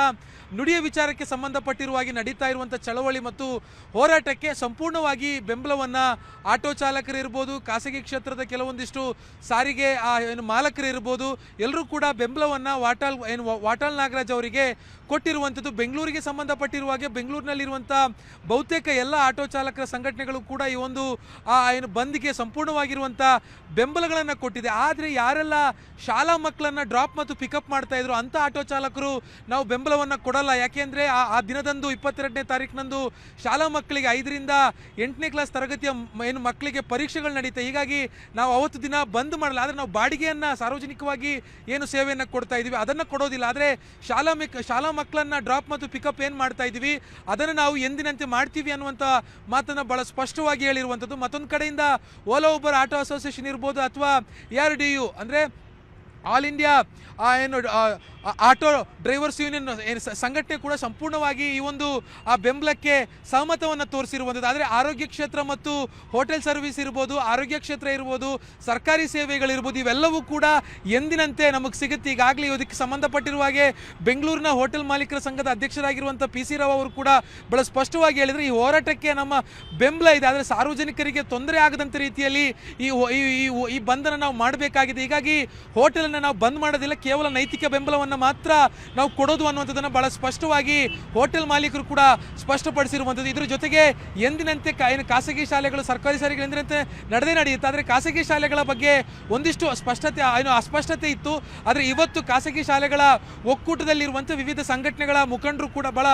ನುಡಿಯ ವಿಚಾರಕ್ಕೆ ಸಂಬಂಧಪಟ್ಟಿರುವ ಹಾಗೆ ನಡೀತಾ ಇರುವಂಥ ಚಳವಳಿ ಮತ್ತು ಹೋರಾಟಕ್ಕೆ ಸಂಪೂರ್ಣವಾಗಿ ಬೆಂಬಲವನ್ನು ಆಟೋ ಚಾಲಕರಿರ್ಬೋದು, ಖಾಸಗಿ ಕ್ಷೇತ್ರದ ಕೆಲವೊಂದಿಷ್ಟು ಸಾರಿಗೆ, ಆ, ಏನು ಮಾಲಕರಿರ್ಬೋದು ಎಲ್ಲರೂ ಕೂಡ ಬೆಂಬಲವನ್ನು ವಾಟಾಲ್ ಏನು ವಾಟಾಲ್ ನಾಗರಾಜ್ ಅವರಿಗೆ ಕೊಟ್ಟಿರುವಂಥದ್ದು. ಬೆಂಗಳೂರಿಗೆ ಸಂಬಂಧಪಟ್ಟಿರುವ ಹಾಗೆ ಬೆಂಗಳೂರಿನಲ್ಲಿರುವಂಥ ಬಹುತೇಕ ಎಲ್ಲ ಆಟೋ ಚಾಲಕರ ಸಂಘಟನೆಗಳು ಕೂಡ ಈ ಒಂದು, ಆ, ಏನು ಬಂದ್ಗೆ ಸಂಪೂರ್ಣವಾಗಿರುವಂಥ ಬೆಂಬಲಗಳನ್ನು ಕೊಟ್ಟಿದೆ. ಆದರೆ ಯಾರೆಲ್ಲ ಶಾಲಾ ಮಕ್ಕಳನ್ನ ಡ್ರಾಪ್ ಮತ್ತು ಪಿಕಪ್ ಮಾಡ್ತಾ ಇದ್ರು. ಅಂತ ಆಟೋ ಚಾಲಕರು ನಾವು ಬೆಂಬಲವನ್ನು ಕೊಡಲ್ಲ. ಯಾಕೆಂದರೆ ಆ ದಿನದಂದು ಇಪ್ಪತ್ತೆರಡನೇ ತಾರೀಕಿನಂದು ಶಾಲಾ ಮಕ್ಕಳಿಗೆ ಐದರಿಂದ ಎಂಟನೇ ಕ್ಲಾಸ್ ತರಗತಿಯ ಏನು ಮಕ್ಕಳಿಗೆ ಪರೀಕ್ಷೆಗಳು ನಡೀತಾ. ಹೀಗಾಗಿ ನಾವು ಅವತ್ತು ದಿನ ಬಂದ್ ಮಾಡಲ್ಲ. ಆದರೆ ನಾವು ಬಾಡಿಗೆಯನ್ನು ಸಾರ್ವಜನಿಕವಾಗಿ ಏನು ಸೇವೆಯನ್ನು ಕೊಡ್ತಾ ಇದ್ದೀವಿ ಅದನ್ನು ಕೊಡೋದಿಲ್ಲ. ಆದರೆ ಶಾಲಾ ಮಿಕ್, ಶಾಲಾ ಮಕ್ಕಳನ್ನ ಡ್ರಾಪ್ ಮತ್ತು ಪಿಕಪ್ ಏನು ಮಾಡ್ತಾ ಇದ್ದೀವಿ ಅದನ್ನು ನಾವು ಎಂದಿನಂತೆ ಮಾಡ್ತೀವಿ ಅನ್ನುವಂಥ ಮಾತನ್ನು ಭಾಳ ಸ್ಪಷ್ಟವಾಗಿ ಹೇಳಿರುವಂಥದ್ದು. ಮತ್ತೊಂದು ಕಡೆಯಿಂದ ಓಲಾ ಉಬರ್ ಆಟೋ ಅಸೋಸಿಯೇಷನ್ ಇರ್ಬೋದು ಅಥವಾ ಆರ್ ಡಿ ಯು. ಅಂದರೆ ಆಲ್ ಇಂಡಿಯಾ ಏನು ಆಟೋ ಡ್ರೈವರ್ಸ್ ಯೂನಿಯನ್ ಸಂಘಟನೆ ಕೂಡ ಸಂಪೂರ್ಣವಾಗಿ ಈ ಒಂದು, ಆ, ಬೆಂಬಲಕ್ಕೆ ಸಹಮತವನ್ನು ತೋರಿಸಿರುವಂಥದ್ದು. ಆದರೆ ಆರೋಗ್ಯ ಕ್ಷೇತ್ರ ಮತ್ತು ಹೋಟೆಲ್ ಸರ್ವಿಸ್ ಇರ್ಬೋದು, ಆರೋಗ್ಯ ಕ್ಷೇತ್ರ ಇರ್ಬೋದು, ಸರ್ಕಾರಿ ಸೇವೆಗಳಿರ್ಬೋದು, ಇವೆಲ್ಲವೂ ಕೂಡ ಎಂದಿನಂತೆ ನಮಗೆ ಸಿಗುತ್ತೆ. ಈಗಾಗಲೇ ಇದಕ್ಕೆ ಸಂಬಂಧಪಟ್ಟಿರುವ ಹಾಗೆ ಬೆಂಗಳೂರಿನ ಹೋಟೆಲ್ ಮಾಲೀಕರ ಸಂಘದ ಅಧ್ಯಕ್ಷರಾಗಿರುವಂಥ ಪಿ ಸಿ ರಾವ್ ಅವರು ಕೂಡ ಬಹಳ ಸ್ಪಷ್ಟವಾಗಿ ಹೇಳಿದರೆ, ಈ ಹೋರಾಟಕ್ಕೆ ನಮ್ಮ ಬೆಂಬಲ ಇದೆ. ಆದರೆ ಸಾರ್ವಜನಿಕರಿಗೆ ತೊಂದರೆ ಆಗದಂಥ ರೀತಿಯಲ್ಲಿ ಈ ಈ ಬಂಧನ ನಾವು ಮಾಡಬೇಕಾಗಿದೆ. ಹೀಗಾಗಿ ಹೋಟೆಲ್ ನಾವು ಬಂದ್ ಮಾಡೋದಿಲ್ಲ, ಕೇವಲ ನೈತಿಕ ಬೆಂಬಲವನ್ನು ಮಾತ್ರ ನಾವು ಕೊಡೋದು ಅನ್ನುವಂಥದ್ದನ್ನು ಬಹಳ ಸ್ಪಷ್ಟವಾಗಿ ಹೋಟೆಲ್ ಮಾಲೀಕರು ಕೂಡ ಸ್ಪಷ್ಟಪಡಿಸಿರುವಂಥದ್ದು. ಇದ್ರ ಜೊತೆಗೆ ಎಂದಿನಂತೆ ಏನು ಖಾಸಗಿ ಶಾಲೆಗಳು, ಸರ್ಕಾರಿ ಶಾಲೆಗಳು ಎಂದಿನಂತೆ ನಡೆದೇ ನಡೆಯುತ್ತೆ. ಆದರೆ ಖಾಸಗಿ ಶಾಲೆಗಳ ಬಗ್ಗೆ ಒಂದಿಷ್ಟು ಸ್ಪಷ್ಟತೆ ಏನು ಅಸ್ಪಷ್ಟತೆ ಇತ್ತು. ಆದರೆ ಇವತ್ತು ಖಾಸಗಿ ಶಾಲೆಗಳ ಒಕ್ಕೂಟದಲ್ಲಿರುವಂಥ ವಿವಿಧ ಸಂಘಟನೆಗಳ ಮುಖಂಡರು ಕೂಡ ಬಹಳ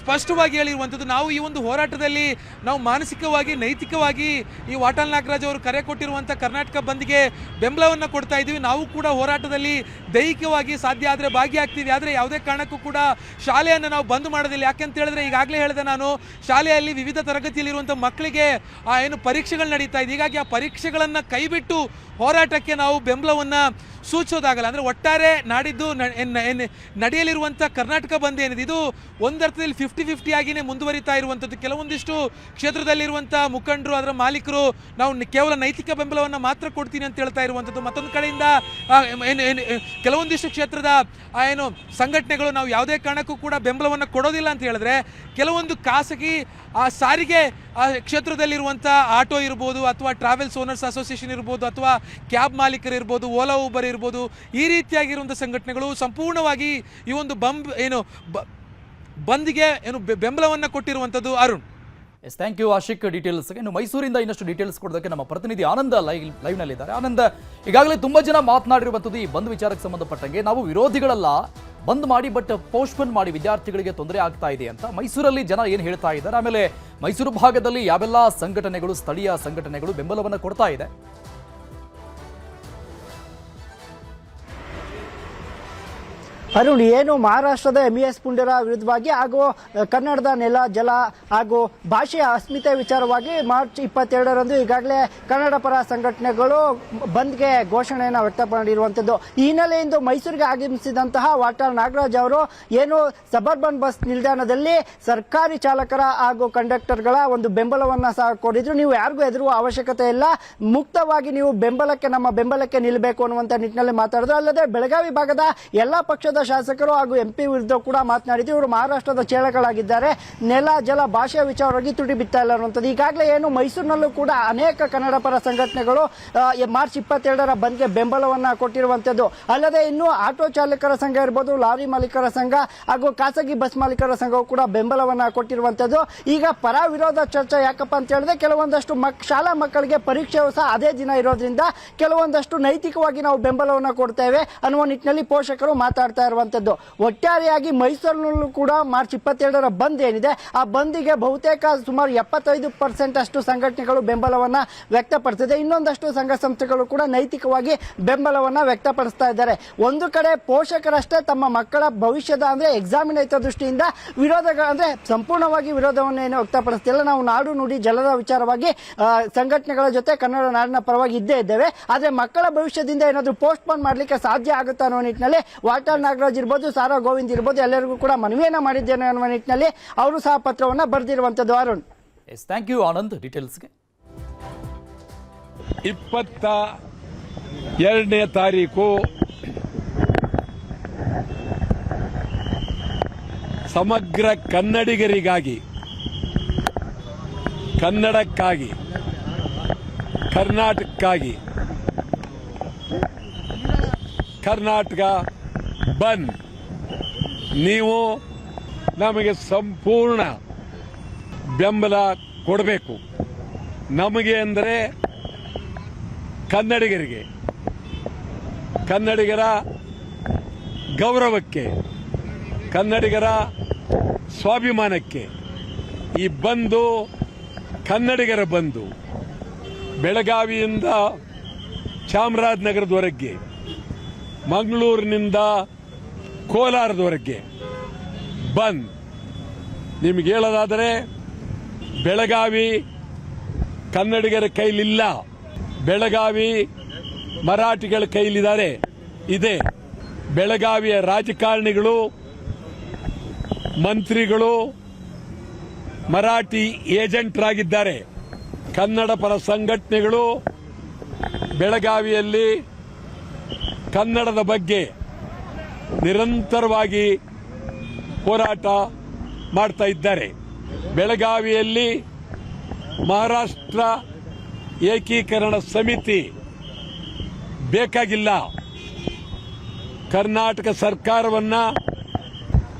ಸ್ಪಷ್ಟವಾಗಿ ಹೇಳಿರುವಂಥದ್ದು. ನಾವು ಈ ಒಂದು ಹೋರಾಟದಲ್ಲಿ ನಾವು ಮಾನಸಿಕವಾಗಿ, ನೈತಿಕವಾಗಿ ಈ ವಾಟಾಲ್ ನಾಗರಾಜ್ ಅವರು ಕರೆ ಕೊಟ್ಟಿರುವಂಥ ಕರ್ನಾಟಕ ಬಂದ್ಗೆ ಬೆಂಬಲವನ್ನು ಕೊಡ್ತಾ ಇದ್ದೀವಿ. ನಾವು ಕೂಡ ಹೋರಾಟದಲ್ಲಿ ದೈಹಿಕವಾಗಿ ಸಾಧ್ಯ ಆದರೆ ಭಾಗಿಯಾಗ್ತೀವಿ. ಆದರೆ ಯಾವುದೇ ಕಾರಣಕ್ಕೂ ಕೂಡ ಶಾಲೆಯನ್ನು ನಾವು ಬಂದ್ ಮಾಡೋದಿಲ್ಲ. ಯಾಕೆಂತ ಹೇಳಿದ್ರೆ ಈಗಾಗಲೇ ಹೇಳಿದೆ ನಾನು, ಶಾಲೆಯಲ್ಲಿ ವಿವಿಧ ತರಗತಿಯಲ್ಲಿರುವಂಥ ಮಕ್ಕಳಿಗೆ ಏನು ಪರೀಕ್ಷೆಗಳು ನಡೀತಾ ಇದೆ. ಹೀಗಾಗಿ ಆ ಪರೀಕ್ಷೆಗಳನ್ನು ಕೈಬಿಟ್ಟು ಹೋರಾಟಕ್ಕೆ ನಾವು ಬೆಂಬಲವನ್ನು ಸೂಚಿಸೋದಾಗಲ್ಲ. ಅಂದರೆ ಒಟ್ಟಾರೆ ನಾಡಿದ್ದು ನಡೆಯಲಿರುವಂಥ ಕರ್ನಾಟಕ ಬಂದ್ ಏನಿದೆ? ಇದು ಒಂದರ್ಥದಲ್ಲಿ ಫಿಫ್ಟಿ ಫಿಫ್ಟಿ ಆಗಿನೇ ಮುಂದುವರಿತಾ ಇರುವಂಥದ್ದು ಕೆಲವೊಂದಿಷ್ಟು ಕ್ಷೇತ್ರದಲ್ಲಿರುವಂಥ ಮುಖಂಡರು, ಅದರ ಮಾಲೀಕರು ನಾವು ಕೇವಲ ನೈತಿಕ ಬೆಂಬಲವನ್ನು ಮಾತ್ರ ಕೊಡ್ತೀನಿ ಅಂತ ಹೇಳ್ತಾ ಇರುವಂಥದ್ದು ಮತ್ತೊಂದು ಕಡೆಯಿಂದ ಏನು ಕೆಲವೊಂದಿಷ್ಟು ಕ್ಷೇತ್ರದ ಏನು ಸಂಘಟನೆಗಳು ನಾವು ಯಾವುದೇ ಕಾರಣಕ್ಕೂ ಕೂಡ ಬೆಂಬಲವನ್ನು ಕೊಡೋದಿಲ್ಲ ಅಂತ ಹೇಳಿದ್ರೆ, ಕೆಲವೊಂದು ಖಾಸಗಿ, ಆ, ಸಾರಿಗೆ, ಆ, ಕ್ಷೇತ್ರದಲ್ಲಿರುವಂಥ ಆಟೋ ಇರ್ಬೋದು ಅಥವಾ ಟ್ರಾವೆಲ್ಸ್ ಓನರ್ಸ್ ಅಸೋಸಿಯೇಷನ್ ಇರ್ಬೋದು ಅಥವಾ ಕ್ಯಾಬ್ ಮಾಲೀಕರು ಇರ್ಬೋದು, ಓಲಾ, ಊಬರ್ ಇರ್ಬೋದು, ಈ ರೀತಿಯಾಗಿರುವಂಥ ಸಂಘಟನೆಗಳು ಸಂಪೂರ್ಣವಾಗಿ ಈ ಒಂದು ಬಂಬ್, ಏನು ಬಂದ್ಗೆ, ಏನು ಬೆಂಬಲವನ್ನು ಕೊಟ್ಟಿರುವಂಥದ್ದು Arun. Yes thank you Ashik ಡೀಟೇಲ್ಸ್ಗೆ ಇನ್ನು ಮೈಸೂರಿಂದ ಇನ್ನಷ್ಟು ಡೀಟೇಲ್ಸ್ ಕೊಡೋದಕ್ಕೆ ನಮ್ಮ ಪ್ರತಿನಿಧಿ ಆನಂದ ಲೈವ್ ಲೈವ್ನಲ್ಲಿದ್ದಾರೆ ಆನಂದ, ಈಗಾಗಲೇ ತುಂಬ ಜನ ಮಾತನಾಡಿರುವಂಥದ್ದು ಈ ಬಂದ್ ವಿಚಾರಕ್ಕೆ ಸಂಬಂಧಪಟ್ಟಂಗೆ. ನಾವು ವಿರೋಧಿಗಳಲ್ಲ, ಬಂದ್ ಮಾಡಿ ಬಟ್ ಪೋಸ್ಟ್ಪೋನ್ ಮಾಡಿ ವಿದ್ಯಾರ್ಥಿಗಳಿಗೆ ತೊಂದರೆ ಆಗ್ತಾ ಇದೆ ಅಂತ ಮೈಸೂರಲ್ಲಿ ಜನ ಏನು ಹೇಳ್ತಾ ಇದ್ದಾರೆ? ಆಮೇಲೆ ಮೈಸೂರು ಭಾಗದಲ್ಲಿ ಯಾವೆಲ್ಲ ಸಂಘಟನೆಗಳು, ಸ್ಥಳೀಯ ಸಂಘಟನೆಗಳು ಬೆಂಬಲವನ್ನು ಕೊಡ್ತಾ ಇದೆ? ಅರುಣ್, ಏನು ಮಹಾರಾಷ್ಟ್ರದ ಎಂ ಎಸ್ ಪುಂಡರ ವಿರುದ್ಧವಾಗಿ ಹಾಗೂ ಕನ್ನಡದ ನೆಲ, ಜಲ ಹಾಗೂ ಭಾಷೆಯ ಅಸ್ಮಿತೆ ವಿಚಾರವಾಗಿ ಮಾರ್ಚ್ ಇಪ್ಪತ್ತೆರಡರಂದು ಈಗಾಗಲೇ ಕನ್ನಡ ಪರ ಸಂಘಟನೆಗಳು ಬಂದ್ಗೆ ಘೋಷಣೆಯನ್ನು ವ್ಯಕ್ತಪಡಿರುವಂಥದ್ದು ಈ ಹಿನ್ನೆಲೆಯಿಂದ ಮೈಸೂರಿಗೆ ಆಗಮಿಸಿದಂತಹ ವಾಟಾಳ್ ನಾಗರಾಜ್ ಅವರು, ಏನು ಸಬರ್ಬನ್ ಬಸ್ ನಿಲ್ದಾಣದಲ್ಲಿ ಸರ್ಕಾರಿ ಚಾಲಕರ ಹಾಗೂ ಕಂಡಕ್ಟರ್ಗಳ ಒಂದು ಬೆಂಬಲವನ್ನು ಸಹ ಕೊಡಿದ್ರು ನೀವು ಯಾರಿಗೂ ಎದುರುವ ಅವಶ್ಯಕತೆ ಇಲ್ಲ. ಮುಕ್ತವಾಗಿ ನೀವು ಬೆಂಬಲಕ್ಕೆ, ನಮ್ಮ ಬೆಂಬಲಕ್ಕೆ ನಿಲ್ಲಬೇಕು ಅನ್ನುವಂಥ ನಿಟ್ಟಿನಲ್ಲಿ ಮಾತಾಡಿದ್ರು. ಅಲ್ಲದೆ ಬೆಳಗಾವಿ ಭಾಗದ ಎಲ್ಲ ಪಕ್ಷದ ಶಾಸಕರು ಹಾಗೂ ಎಂಪಿ ವಿರುದ್ಧ ಕೂಡ ಮಾತನಾಡಿದ್ದು, ಇವರು ಮಹಾರಾಷ್ಟ್ರದ ಚೇಳಗಳಾಗಿದ್ದಾರೆ ನೆಲ, ಜಲ ಭಾಷೆ ವಿಚಾರವಾಗಿ ತುಟಿ ಬಿತ್ತಾ ಇಲ್ಲ ಅನ್ನುವಂಥದ್ದು. ಈಗಾಗಲೇ ಏನು, ಮೈಸೂರಿನಲ್ಲೂ ಕೂಡ ಅನೇಕ ಕನ್ನಡ ಪರ ಸಂಘಟನೆಗಳು ಮಾರ್ಚ್ ಇಪ್ಪತ್ತೆರಡರ ಬಂದ್ಗೆ ಬೆಂಬಲವನ್ನ ಕೊಟ್ಟಿರುವಂಥದ್ದು. ಅಲ್ಲದೆ ಇನ್ನು ಆಟೋ ಚಾಲಕರ ಸಂಘ ಇರ್ಬೋದು, ಲಾರಿ ಮಾಲೀಕರ ಸಂಘ ಹಾಗೂ ಖಾಸಗಿ ಬಸ್ ಮಾಲೀಕರ ಸಂಘವು ಕೂಡ ಬೆಂಬಲವನ್ನ ಕೊಟ್ಟಿರುವಂಥದ್ದು. ಈಗ ಪರ ವಿರೋಧ ಚರ್ಚೆ ಯಾಕಪ್ಪ ಅಂತ ಹೇಳಿದ್ರೆ, ಕೆಲವೊಂದಷ್ಟು ಮಕ್, ಶಾಲಾ ಮಕ್ಕಳಿಗೆ ಪರೀಕ್ಷೆಯು ಸಹ ಅದೇ ದಿನ ಇರೋದ್ರಿಂದ ಕೆಲವೊಂದಷ್ಟು ನೈತಿಕವಾಗಿ ನಾವು ಬೆಂಬಲವನ್ನ ಕೊಡ್ತೇವೆ ಅನ್ನುವ ನಿಟ್ಟಿನಲ್ಲಿ ಪೋಷಕರು ಮಾತಾಡ್ತಾ ಇರುವಂತದ್ದು ಒಟ್ಟಾರೆಯಾಗಿ ಮೈಸೂರಿನಲ್ಲೂ ಕೂಡ ಮಾರ್ಚ್ ಇಪ್ಪತ್ತೆರಡರ ಬಂದ್ ಏನಿದೆ, ಆ ಬಂದಿಗೆ ಬಹುತೇಕ ಸುಮಾರು ಎಪ್ಪತ್ತೈದು ಪರ್ಸೆಂಟ್ ಅಷ್ಟು ಸಂಘಟನೆಗಳು ಬೆಂಬಲವನ್ನ ವ್ಯಕ್ತಪಡಿಸಿದೆ. ಇನ್ನೊಂದಷ್ಟು ಸಂಘ ಸಂಸ್ಥೆಗಳು ಕೂಡ ನೈತಿಕವಾಗಿ ಬೆಂಬಲವನ್ನ ವ್ಯಕ್ತಪಡಿಸ್ತಾ ಇದ್ದಾರೆ. ಒಂದು ಕಡೆ ಪೋಷಕರಷ್ಟೇ ತಮ್ಮ ಮಕ್ಕಳ ಭವಿಷ್ಯದ ಅಂದ್ರೆ ಎಕ್ಸಾಮಿನ ಹಿತದೃಷ್ಟಿಯಿಂದ ವಿರೋಧ ಅಂದ್ರೆ ಸಂಪೂರ್ಣವಾಗಿ ವಿರೋಧವನ್ನು ಏನು ವ್ಯಕ್ತಪಡಿಸ್ತಿಲ್ಲ. ನಾವು ನಾಡು ನುಡಿ ಜಲದ ವಿಚಾರವಾಗಿ ಸಂಘಟನೆಗಳ ಜೊತೆ ಕನ್ನಡ ನಾಡಿನ ಪರವಾಗಿ ಇದ್ದೇ ಇದ್ದೇವೆ. ಆದ್ರೆ ಮಕ್ಕಳ ಭವಿಷ್ಯದಿಂದ ಏನಾದರೂ ಪೋಸ್ಟ್ ಪೋನ್ ಮಾಡ್ಲಿಕ್ಕೆ ಸಾಧ್ಯ ಆಗುತ್ತಾ ಅನ್ನೋ ನಿಟ್ಟಿನಲ್ಲಿ ವಾಟಾಳ್ ನಾಗರಾಜ್ ಇರ್ಬೋದು ಸಾರಾ ಗೋವಿಂದ್ ಇರ್ಬೋದು ಎಲ್ಲರಿಗೂ ಕೂಡ ಮನವಿಯನ್ನ ಮಾಡಿದ್ದೇನೆ ಅನ್ನುವ ನಿಟ್ಟಿನಲ್ಲಿ ಅವರು ಸಹ ಪತ್ರವನ್ನ ಬರೆದಿರುವಂತದ್ದು Arun. Yes thank you Anand. ಡೀಟೇಲ್ಸ್ಗೆ ಇಪ್ಪತ್ತ ಎರಡನೇ ತಾರೀಕು ಸಮಗ್ರ ಕನ್ನಡಿಗರಿಗಾಗಿ ಕನ್ನಡಕ್ಕಾಗಿ ಕರ್ನಾಟಕಕ್ಕಾಗಿ ಕರ್ನಾಟಕ ಬಂದ್ ನೀವು ನಮಗೆ ಸಂಪೂರ್ಣ ಬೆಂಬಲ ಕೊಡಬೇಕು. ನಮಗೆ ಅಂದರೆ ಕನ್ನಡಿಗರಿಗೆ, ಕನ್ನಡಿಗರ ಗೌರವಕ್ಕೆ, ಕನ್ನಡಿಗರ ಸ್ವಾಭಿಮಾನಕ್ಕೆ ಈ ಬಂದು, ಕನ್ನಡಿಗರ ಬಂದು ಬೆಳಗಾವಿಯಿಂದ ಚಾಮರಾಜನಗರದವರೆಗೆ, ಮಂಗಳೂರಿನಿಂದ ಕೋಲಾರದವರೆಗೆ ಬಂದ್. ನಿಮ್ಗೆ ಹೇಳೋದಾದರೆ, ಬೆಳಗಾವಿ ಕನ್ನಡಿಗರ ಕೈಲಿಲ್ಲ. ಬೆಳಗಾವಿ ಮರಾಠಿಗಳ ಕೈಲಿದ್ದಾರೆ. ಇದೆ. ಬೆಳಗಾವಿಯ ರಾಜಕಾರಣಿಗಳು, ಮಂತ್ರಿಗಳು, ಮರಾಠಿ ಏಜೆಂಟ್ರಾಗಿದ್ದಾರೆ. ಕನ್ನಡ ಪರ ಸಂಘಟನೆಗಳು ಬೆಳಗಾವಿಯಲ್ಲಿ ಕನ್ನಡದ ಬಗ್ಗೆ ನಿರಂತರವಾಗಿ ಹೋರಾಟ ಮಾಡ್ತಾ ಇದ್ದಾರೆ. ಬೆಳಗಾವಿಯಲ್ಲಿ ಮಹಾರಾಷ್ಟ್ರ ಏಕೀಕರಣ ಸಮಿತಿ ಬೇಕಾಗಿಲ್ಲ. ಕರ್ನಾಟಕ ಸರ್ಕಾರವನ್ನ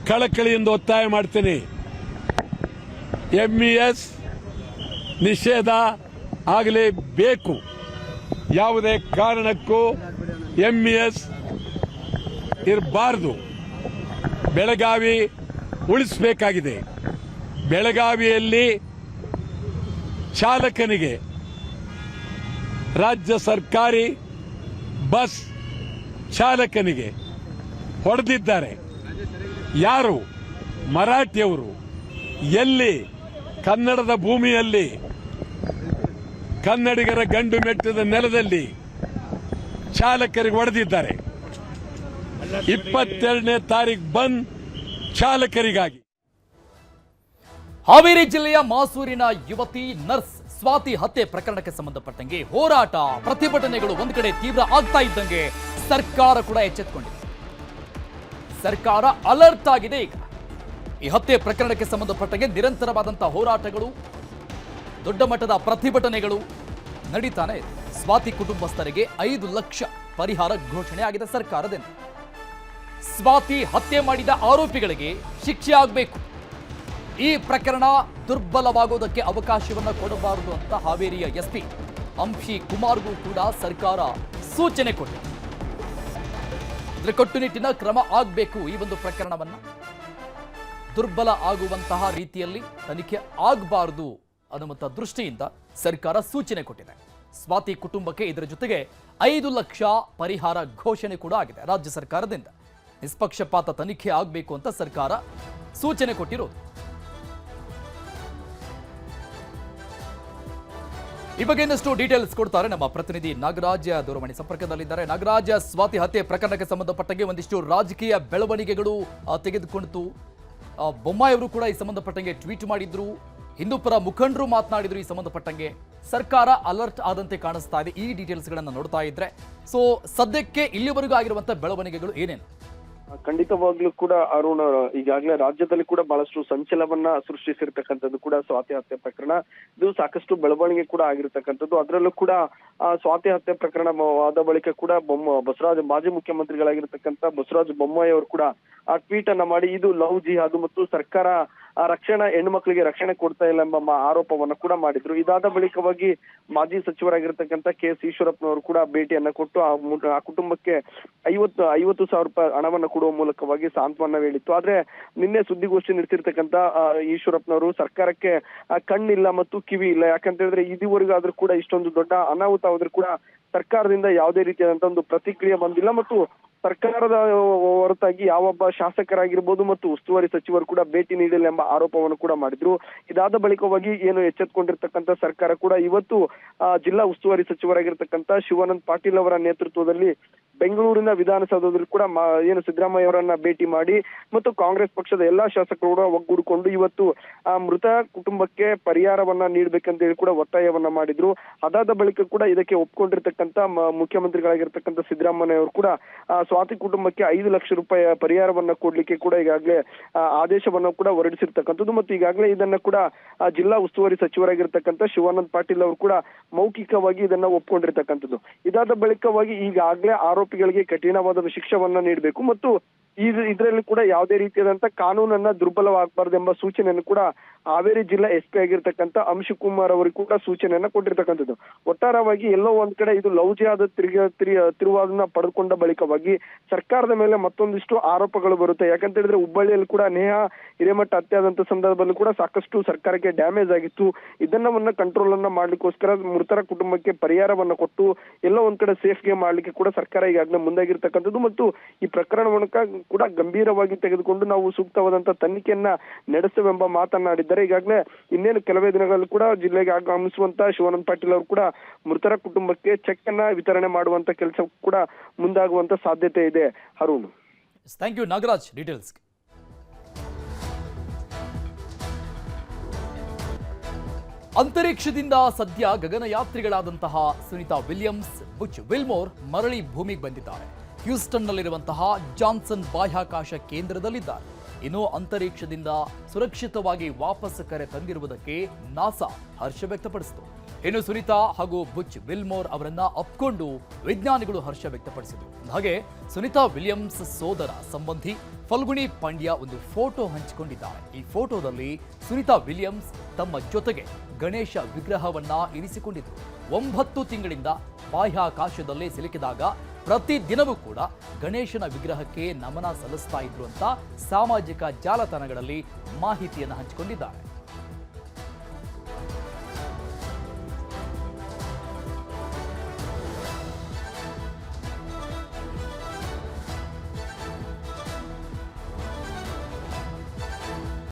ಕಳಕಳಿಯಿಂದ ಒತ್ತಾಯ ಮಾಡ್ತೀನಿ. ಎಸ್ ನಿಷೇಧ ಆಗಲೇಬೇಕು. ಯಾವುದೇ ಕಾರಣಕ್ಕೂ ಎಂಇಎಸ್ ಇರಬಾರದು. ಬೆಳಗಾವಿ ಉಳಿಸಬೇಕಾಗಿದೆ. ಬೆಳಗಾವಿಯಲ್ಲಿ ಚಾಲಕನಿಗೆ ರಾಜ್ಯ ಸರ್ಕಾರಿ ಬಸ್ ಚಾಲಕನಿಗೆ ಹೊಡೆದಿದ್ದಾರೆ. ಯಾರು? ಮರಾಠಿಯವರು. ಎಲ್ಲಿ? ಕನ್ನಡದ ಭೂಮಿಯಲ್ಲಿ. ಕನ್ನಡಿಗರ ಗಂಡು ಮೆಟ್ಟದ ನೆಲದಲ್ಲಿ ಚಾಲಕರಿಗೆ ಹೊಡೆದಿದ್ದಾರೆ. ಇಪ್ಪತ್ತೆರಡನೇ ತಾರೀಕು ಬಂದ್ ಚಾಲಕರಿಗಾಗಿ. ಹಾವೇರಿ ಜಿಲ್ಲೆಯ ಮಾಸೂರಿನ ಯುವತಿ, ನರ್ಸ್ ಸ್ವಾತಿ ಹತ್ಯೆ ಪ್ರಕರಣಕ್ಕೆ ಸಂಬಂಧಪಟ್ಟಂಗೆ ಹೋರಾಟ, ಪ್ರತಿಭಟನೆಗಳು ಒಂದ್ ಕಡೆ ತೀವ್ರ ಆಗ್ತಾ ಇದ್ದಂಗೆ ಸರ್ಕಾರ ಕೂಡ ಎಚ್ಚೆತ್ತುಕೊಂಡಿದೆ ಸರ್ಕಾರ ಅಲರ್ಟ್ ಆಗಿದೆ ಈಗ. ಈ ಹತ್ಯೆ ಪ್ರಕರಣಕ್ಕೆ ಸಂಬಂಧಪಟ್ಟಂಗೆ ನಿರಂತರವಾದಂತಹ ಹೋರಾಟಗಳು, ದೊಡ್ಡ ಮಟ್ಟದ ಪ್ರತಿಭಟನೆಗಳು ನಡೀತಾನೆ ಸ್ವಾತಿ ಕುಟುಂಬಸ್ಥರಿಗೆ ಐದು ಲಕ್ಷ ಪರಿಹಾರ ಘೋಷಣೆ ಆಗಿದೆ ಸರ್ಕಾರದಿಂದ ಸ್ವಾತಿ ಹತ್ಯೆ ಮಾಡಿದ ಆರೋಪಿಗಳಿಗೆ ಶಿಕ್ಷೆ ಆಗಬೇಕು. ಈ ಪ್ರಕರಣ ದುರ್ಬಲವಾಗುವುದಕ್ಕೆ ಅವಕಾಶವನ್ನು ಕೊಡಬಾರದು ಅಂತ ಹಾವೇರಿಯ ಎಸ್ಪಿ ಅಂಶಿ ಕುಮಾರ್ಗೂ ಕೂಡ ಸರ್ಕಾರ ಸೂಚನೆ ಕೊಟ್ಟಿದೆ. ಅಂದ್ರೆ ಕಟ್ಟುನಿಟ್ಟಿನ ಕ್ರಮ ಆಗಬೇಕು ಈ ಒಂದು ಪ್ರಕರಣವನ್ನ. ದುರ್ಬಲ ಆಗುವಂತಹ ರೀತಿಯಲ್ಲಿ ತನಿಖೆ ಆಗಬಾರದು ಅನ್ನುವಂಥ ದೃಷ್ಟಿಯಿಂದ ಸರ್ಕಾರ ಸೂಚನೆ ಕೊಟ್ಟಿದೆ. ಸ್ವಾತಿ ಕುಟುಂಬಕ್ಕೆ ಇದರ ಜೊತೆಗೆ ಐದು ಲಕ್ಷ ಪರಿಹಾರ ಘೋಷಣೆ ಕೂಡ ಆಗಿದೆ ರಾಜ್ಯ ಸರ್ಕಾರದಿಂದ. ನಿಷ್ಪಕ್ಷಪಾತ ತನಿಖೆ ಆಗಬೇಕು ಅಂತ ಸರ್ಕಾರ ಸೂಚನೆ ಕೊಟ್ಟಿರೋದು. ಈ ಬಗ್ಗೆ ಇನ್ನಷ್ಟು ಡೀಟೇಲ್ಸ್ ಕೊಡ್ತಾರೆ ನಮ್ಮ ಪ್ರತಿನಿಧಿ ನಾಗರಾಜ ದೂರವಾಣಿ ಸಂಪರ್ಕದಲ್ಲಿದ್ದಾರೆ. ನಾಗರಾಜ, ಸ್ವಾತಿ ಹತ್ಯೆ ಪ್ರಕರಣಕ್ಕೆ ಸಂಬಂಧಪಟ್ಟಂಗೆ ಒಂದಿಷ್ಟು ರಾಜಕೀಯ ಬೆಳವಣಿಗೆಗಳು ತೆಗೆದುಕೊಂಡಿತು ಬೊಮ್ಮಾಯಿಯವರು ಕೂಡ ಈ ಸಂಬಂಧಪಟ್ಟಂಗೆ ಟ್ವೀಟ್ ಮಾಡಿದ್ರು. ಹಿಂದೂಪರ ಮುಖಂಡರು ಮಾತನಾಡಿದ್ರು ಈ ಸಂಬಂಧಪಟ್ಟಂಗೆ. ಸರ್ಕಾರ ಅಲರ್ಟ್ ಆದಂತೆ ಕಾಣಿಸ್ತಾ ಇದೆ. ಈ ಡೀಟೇಲ್ಸ್ಗಳನ್ನು ನೋಡ್ತಾ ಇದ್ರೆ. ಸೊ, ಸದ್ಯಕ್ಕೆ ಇಲ್ಲಿವರೆಗೂ ಆಗಿರುವಂತಹ ಬೆಳವಣಿಗೆಗಳು ಏನೇನು? ಖಂಡಿತವಾಗ್ಲೂ ಕೂಡ ಅರುಣ್, ಈಗಾಗಲೇ ರಾಜ್ಯದಲ್ಲಿ ಕೂಡ ಬಹಳಷ್ಟು ಸಂಚಲವನ್ನ ಸೃಷ್ಟಿಸಿರ್ತಕ್ಕಂಥದ್ದು ಕೂಡ ಸ್ವಾತಿ ಹತ್ಯೆ ಪ್ರಕರಣ. ಇದು ಸಾಕಷ್ಟು ಬೆಳವಣಿಗೆ ಕೂಡ ಆಗಿರ್ತಕ್ಕಂಥದ್ದು. ಅದರಲ್ಲೂ ಕೂಡ ಸ್ವಾತಿ ಹತ್ಯೆ ಪ್ರಕರಣ ಆದ ಬಳಿಕ ಕೂಡ ಬೊಮ್ಮ, ಬಸವರಾಜ ಮಾಜಿ ಮುಖ್ಯಮಂತ್ರಿಗಳಾಗಿರ್ತಕ್ಕಂಥ ಬಸವರಾಜ ಬೊಮ್ಮಾಯಿ ಅವರು ಕೂಡ ಆ ಟ್ವೀಟ್ ಅನ್ನ ಮಾಡಿ, ಇದು ಲವ್ ಜಿಹಾದ್ ಮತ್ತು ಸರ್ಕಾರ ರಕ್ಷಣಾ ಹೆಣ್ಮಕ್ಳಿಗೆ ರಕ್ಷಣೆ ಕೊಡ್ತಾ ಇಲ್ಲ ಎಂಬ ಆರೋಪವನ್ನು ಕೂಡ ಮಾಡಿದ್ರು. ಇದಾದ ಬಳಿಕವಾಗಿ ಮಾಜಿ ಸಚಿವರಾಗಿರ್ತಕ್ಕಂಥ ಕೆ. ಎಸ್ ಈಶ್ವರಪ್ಪನವರು ಕೂಡ ಭೇಟಿಯನ್ನ ಕೊಟ್ಟು ಆ ಕುಟುಂಬಕ್ಕೆ ಐವತ್ತು ಐವತ್ತು ಸಾವಿರ ರೂಪಾಯಿ ಹಣವನ್ನು ಕೊಡುವ ಮೂಲಕವಾಗಿ ಸಾಂತ್ವನ ಹೇಳಿತ್ತು. ಆದ್ರೆ ನಿನ್ನೆ ಸುದ್ದಿಗೋಷ್ಠಿ ನಡೆಸಿರ್ತಕ್ಕಂಥ ಈಶ್ವರಪ್ಪನವರು ಸರ್ಕಾರಕ್ಕೆ ಕಣ್ಣಿಲ್ಲ ಮತ್ತು ಕಿವಿ ಇಲ್ಲ. ಯಾಕಂತ ಹೇಳಿದ್ರೆ ಇದುವರೆಗೂ ಆದ್ರೂ ಕೂಡ ಇಷ್ಟೊಂದು ದೊಡ್ಡ ಅನಾಹುತ ಆದ್ರೂ ಕೂಡ ಸರ್ಕಾರದಿಂದ ಯಾವುದೇ ರೀತಿಯಾದಂತ ಒಂದು ಪ್ರತಿಕ್ರಿಯೆ ಬಂದಿಲ್ಲ. ಮತ್ತು ಸರ್ಕಾರದ ಹೊರತಾಗಿ ಯಾವೊಬ್ಬ ಶಾಸಕರಾಗಿರ್ಬೋದು ಮತ್ತು ಉಸ್ತುವಾರಿ ಸಚಿವರು ಕೂಡ ಭೇಟಿ ನೀಡಿಲ್ಲ ಎಂಬ ಆರೋಪವನ್ನು ಕೂಡ ಮಾಡಿದ್ರು. ಇದಾದ ಬಳಿಕವಾಗಿ ಏನು ಎಚ್ಚೆತ್ಕೊಂಡಿರ್ತಕ್ಕಂಥ ಸರ್ಕಾರ ಕೂಡ ಇವತ್ತು ಜಿಲ್ಲಾ ಉಸ್ತುವಾರಿ ಸಚಿವರಾಗಿರ್ತಕ್ಕಂಥ ಶಿವಾನಂದ್ ಪಾಟೀಲ್ ಅವರ ನೇತೃತ್ವದಲ್ಲಿ ಬೆಂಗಳೂರಿನ ವಿಧಾನಸೌಧದಲ್ಲಿ ಕೂಡ ಏನು ಸಿದ್ದರಾಮಯ್ಯ ಅವರನ್ನ ಭೇಟಿ ಮಾಡಿ ಮತ್ತು ಕಾಂಗ್ರೆಸ್ ಪಕ್ಷದ ಎಲ್ಲಾ ಶಾಸಕರು ಕೂಡ ಒಗ್ಗೂಡಿಕೊಂಡು ಇವತ್ತು, ಆ, ಮೃತ ಕುಟುಂಬಕ್ಕೆ ಪರಿಹಾರವನ್ನ ನೀಡಬೇಕಂತ ಹೇಳಿ ಕೂಡ ಒತ್ತಾಯವನ್ನ ಮಾಡಿದ್ರು. ಅದಾದ ಬಳಿಕ ಕೂಡ ಇದಕ್ಕೆ ಒಪ್ಕೊಂಡಿರ್ತಕ್ಕಂತ ಮುಖ್ಯಮಂತ್ರಿಗಳಾಗಿರ್ತಕ್ಕಂಥ ಸಿದ್ದರಾಮಯ್ಯ ಅವರು ಕೂಡ ಸ್ವಾತಿ ಕುಟುಂಬಕ್ಕೆ ಐದು ಲಕ್ಷ ರೂಪಾಯಿ ಪರಿಹಾರವನ್ನ ಕೊಡ್ಲಿಕ್ಕೆ ಕೂಡ ಈಗಾಗಲೇ ಆದೇಶವನ್ನು ಕೂಡ ಹೊರಡಿಸಿರ್ತಕ್ಕಂಥದ್ದು ಮತ್ತು ಈಗಾಗಲೇ ಇದನ್ನ ಕೂಡ ಜಿಲ್ಲಾ ಉಸ್ತುವಾರಿ ಸಚಿವರಾಗಿರ್ತಕ್ಕಂಥ ಶಿವಾನಂದ್ ಪಾಟೀಲ್ ಅವರು ಕೂಡ ಮೌಖಿಕವಾಗಿ ಇದನ್ನ ಒಪ್ಕೊಂಡಿರ್ತಕ್ಕಂಥದ್ದು. ಇದಾದ ಬಳಿಕವಾಗಿ ಈಗಾಗಲೇ ಆರೋಪಿಗಳಿಗೆ ಕಠಿಣವಾದ ಶಿಕ್ಷೆವನ್ನ ನೀಡಬೇಕು. ಮತ್ತು ಇದರಲ್ಲಿ ಕೂಡ ಯಾವುದೇ ರೀತಿಯಾದಂತ ಕಾನೂನನ್ನ ದುರ್ಬಲವಾಗಬಾರ್ದು ಎಂಬ ಸೂಚನೆಯನ್ನು ಕೂಡ ಹಾವೇರಿ ಜಿಲ್ಲಾ ಎಸ್ ಪಿ ಆಗಿರ್ತಕ್ಕಂಥ ಅಂಶುಕುಮಾರ್ ಅವರಿಗೆ ಕೂಡ ಸೂಚನೆಯನ್ನ ಕೊಟ್ಟಿರ್ತಕ್ಕಂಥದ್ದು. ಒಟ್ಟಾರವಾಗಿ ಎಲ್ಲೋ ಒಂದ್ ಕಡೆ ಇದು ಲೌಜಿಯಾದ ಜಿಹಾದ್ ತಿರುಗ, ತಿರು ತಿರುವಾದನ್ನ ಪಡೆದುಕೊಂಡ ಬಳಿಕವಾಗಿ ಸರ್ಕಾರದ ಮೇಲೆ ಮತ್ತೊಂದಿಷ್ಟು ಆರೋಪಗಳು ಬರುತ್ತೆ. ಯಾಕಂತ ಹೇಳಿದ್ರೆ ಹುಬ್ಬಳ್ಳಿಯಲ್ಲಿ ಕೂಡ ನೇಹ ಹಿರೇಮಠ ಹತ್ಯೆ ಆದಂತ ಸಂದರ್ಭದಲ್ಲಿ ಕೂಡ ಸಾಕಷ್ಟು ಸರ್ಕಾರಕ್ಕೆ ಡ್ಯಾಮೇಜ್ ಆಗಿತ್ತು. ಇದನ್ನವನ್ನ ಕಂಟ್ರೋಲ್ ಅನ್ನ ಮಾಡ್ಲಿಕ್ಕೋಸ್ಕರ ಮೃತರ ಕುಟುಂಬಕ್ಕೆ ಪರಿಹಾರವನ್ನ ಕೊಟ್ಟು ಎಲ್ಲೋ ಒಂದ್ ಕಡೆ ಸೇಫ್ಗೆ ಮಾಡ್ಲಿಕ್ಕೆ ಕೂಡ ಸರ್ಕಾರ ಈಗಾಗಲೇ ಮುಂದಾಗಿರ್ತಕ್ಕಂಥದ್ದು. ಮತ್ತು ಈ ಪ್ರಕರಣವನ್ನ ಕೂಡ ಗಂಭೀರವಾಗಿ ತೆಗೆದುಕೊಂಡು ನಾವು ಸೂಕ್ತವಾದಂತಹ ತನಿಖೆಯನ್ನ ನಡೆಸುವೆಂಬ ಮಾತನಾಡಿದ್ದಾರೆ. ಈಗಾಗಲೇ ಇನ್ನೇನು ಕೆಲವೇ ದಿನಗಳಲ್ಲಿ ಕೂಡ ಜಿಲ್ಲೆಗೆ ಆಗಮಿಸುವಂತ ಶಿವಾನಂದ ಪಾಟೀಲ್ ಅವರು ಕೂಡ ಮೃತರ ಕುಟುಂಬಕ್ಕೆ ಚೆಕ್ ಅನ್ನ ವಿತರಣೆ ಮಾಡುವಂತ ಕೆಲಸ ಕೂಡ ಮುಂದಾಗುವಂತ ಸಾಧ್ಯತೆ ಇದೆ. Arun. Thank you Nagaraj. Details ಅಂತರಿಕ್ಷದಿಂದ ಸದ್ಯ ಗಗನಯಾತ್ರಿಗಳಾದಂತಹ ಸುನಿತಾ ವಿಲಿಯಮ್ಸ್, ಬುಚ್ ವಿಲ್ಮೋರ್ ಮರಳಿ ಭೂಮಿಗೆ ಬಂದಿದ್ದಾರೆ. ಹ್ಯೂಸ್ಟನ್ನಲ್ಲಿರುವಂತಹ ಜಾನ್ಸನ್ ಬಾಹ್ಯಾಕಾಶ ಕೇಂದ್ರದಲ್ಲಿದ್ದಾರೆ. ಇನ್ನು ಅಂತರಿಕ್ಷದಿಂದ ಸುರಕ್ಷಿತವಾಗಿ ವಾಪಸ್ ಕರೆ ತಂದಿರುವುದಕ್ಕೆ ನಾಸಾ ಹರ್ಷ ವ್ಯಕ್ತಪಡಿಸಿತು. ಇನ್ನು ಸುನೀತಾ ಹಾಗೂ ಬುಚ್ ವಿಲ್ಮೋರ್ ಅವರನ್ನ ಅಪ್ಕೊಂಡು ವಿಜ್ಞಾನಿಗಳು ಹರ್ಷ ವ್ಯಕ್ತಪಡಿಸಿದರು. ಹಾಗೆ ಸುನಿತಾ ವಿಲಿಯಮ್ಸ್ ಸೋದರ ಸಂಬಂಧಿ ಫಲ್ಗುಣಿ ಪಾಂಡ್ಯ ಒಂದು ಫೋಟೋ ಹಂಚಿಕೊಂಡಿದ್ದಾರೆ. ಈ ಫೋಟೋದಲ್ಲಿ ಸುನಿತಾ ವಿಲಿಯಮ್ಸ್ ತಮ್ಮ ಜೊತೆಗೆ ಗಣೇಶ ವಿಗ್ರಹವನ್ನ ಇರಿಸಿಕೊಂಡಿದ್ದರು ಒಂಬತ್ತು ತಿಂಗಳಿಂದ ಬಾಹ್ಯಾಕಾಶದಲ್ಲಿ ಸಿಲುಕಿದಾಗ ಪ್ರತಿ ದಿನವೂ ಕೂಡ ಗಣೇಶನ ವಿಗ್ರಹಕ್ಕೆ ನಮನ ಸಲ್ಲಿಸ್ತಾ ಇದ್ರು ಅಂತ ಸಾಮಾಜಿಕ ಜಾಲತಾಣಗಳಲ್ಲಿ ಮಾಹಿತಿಯನ್ನು ಹಂಚಿಕೊಂಡಿದ್ದಾರೆ.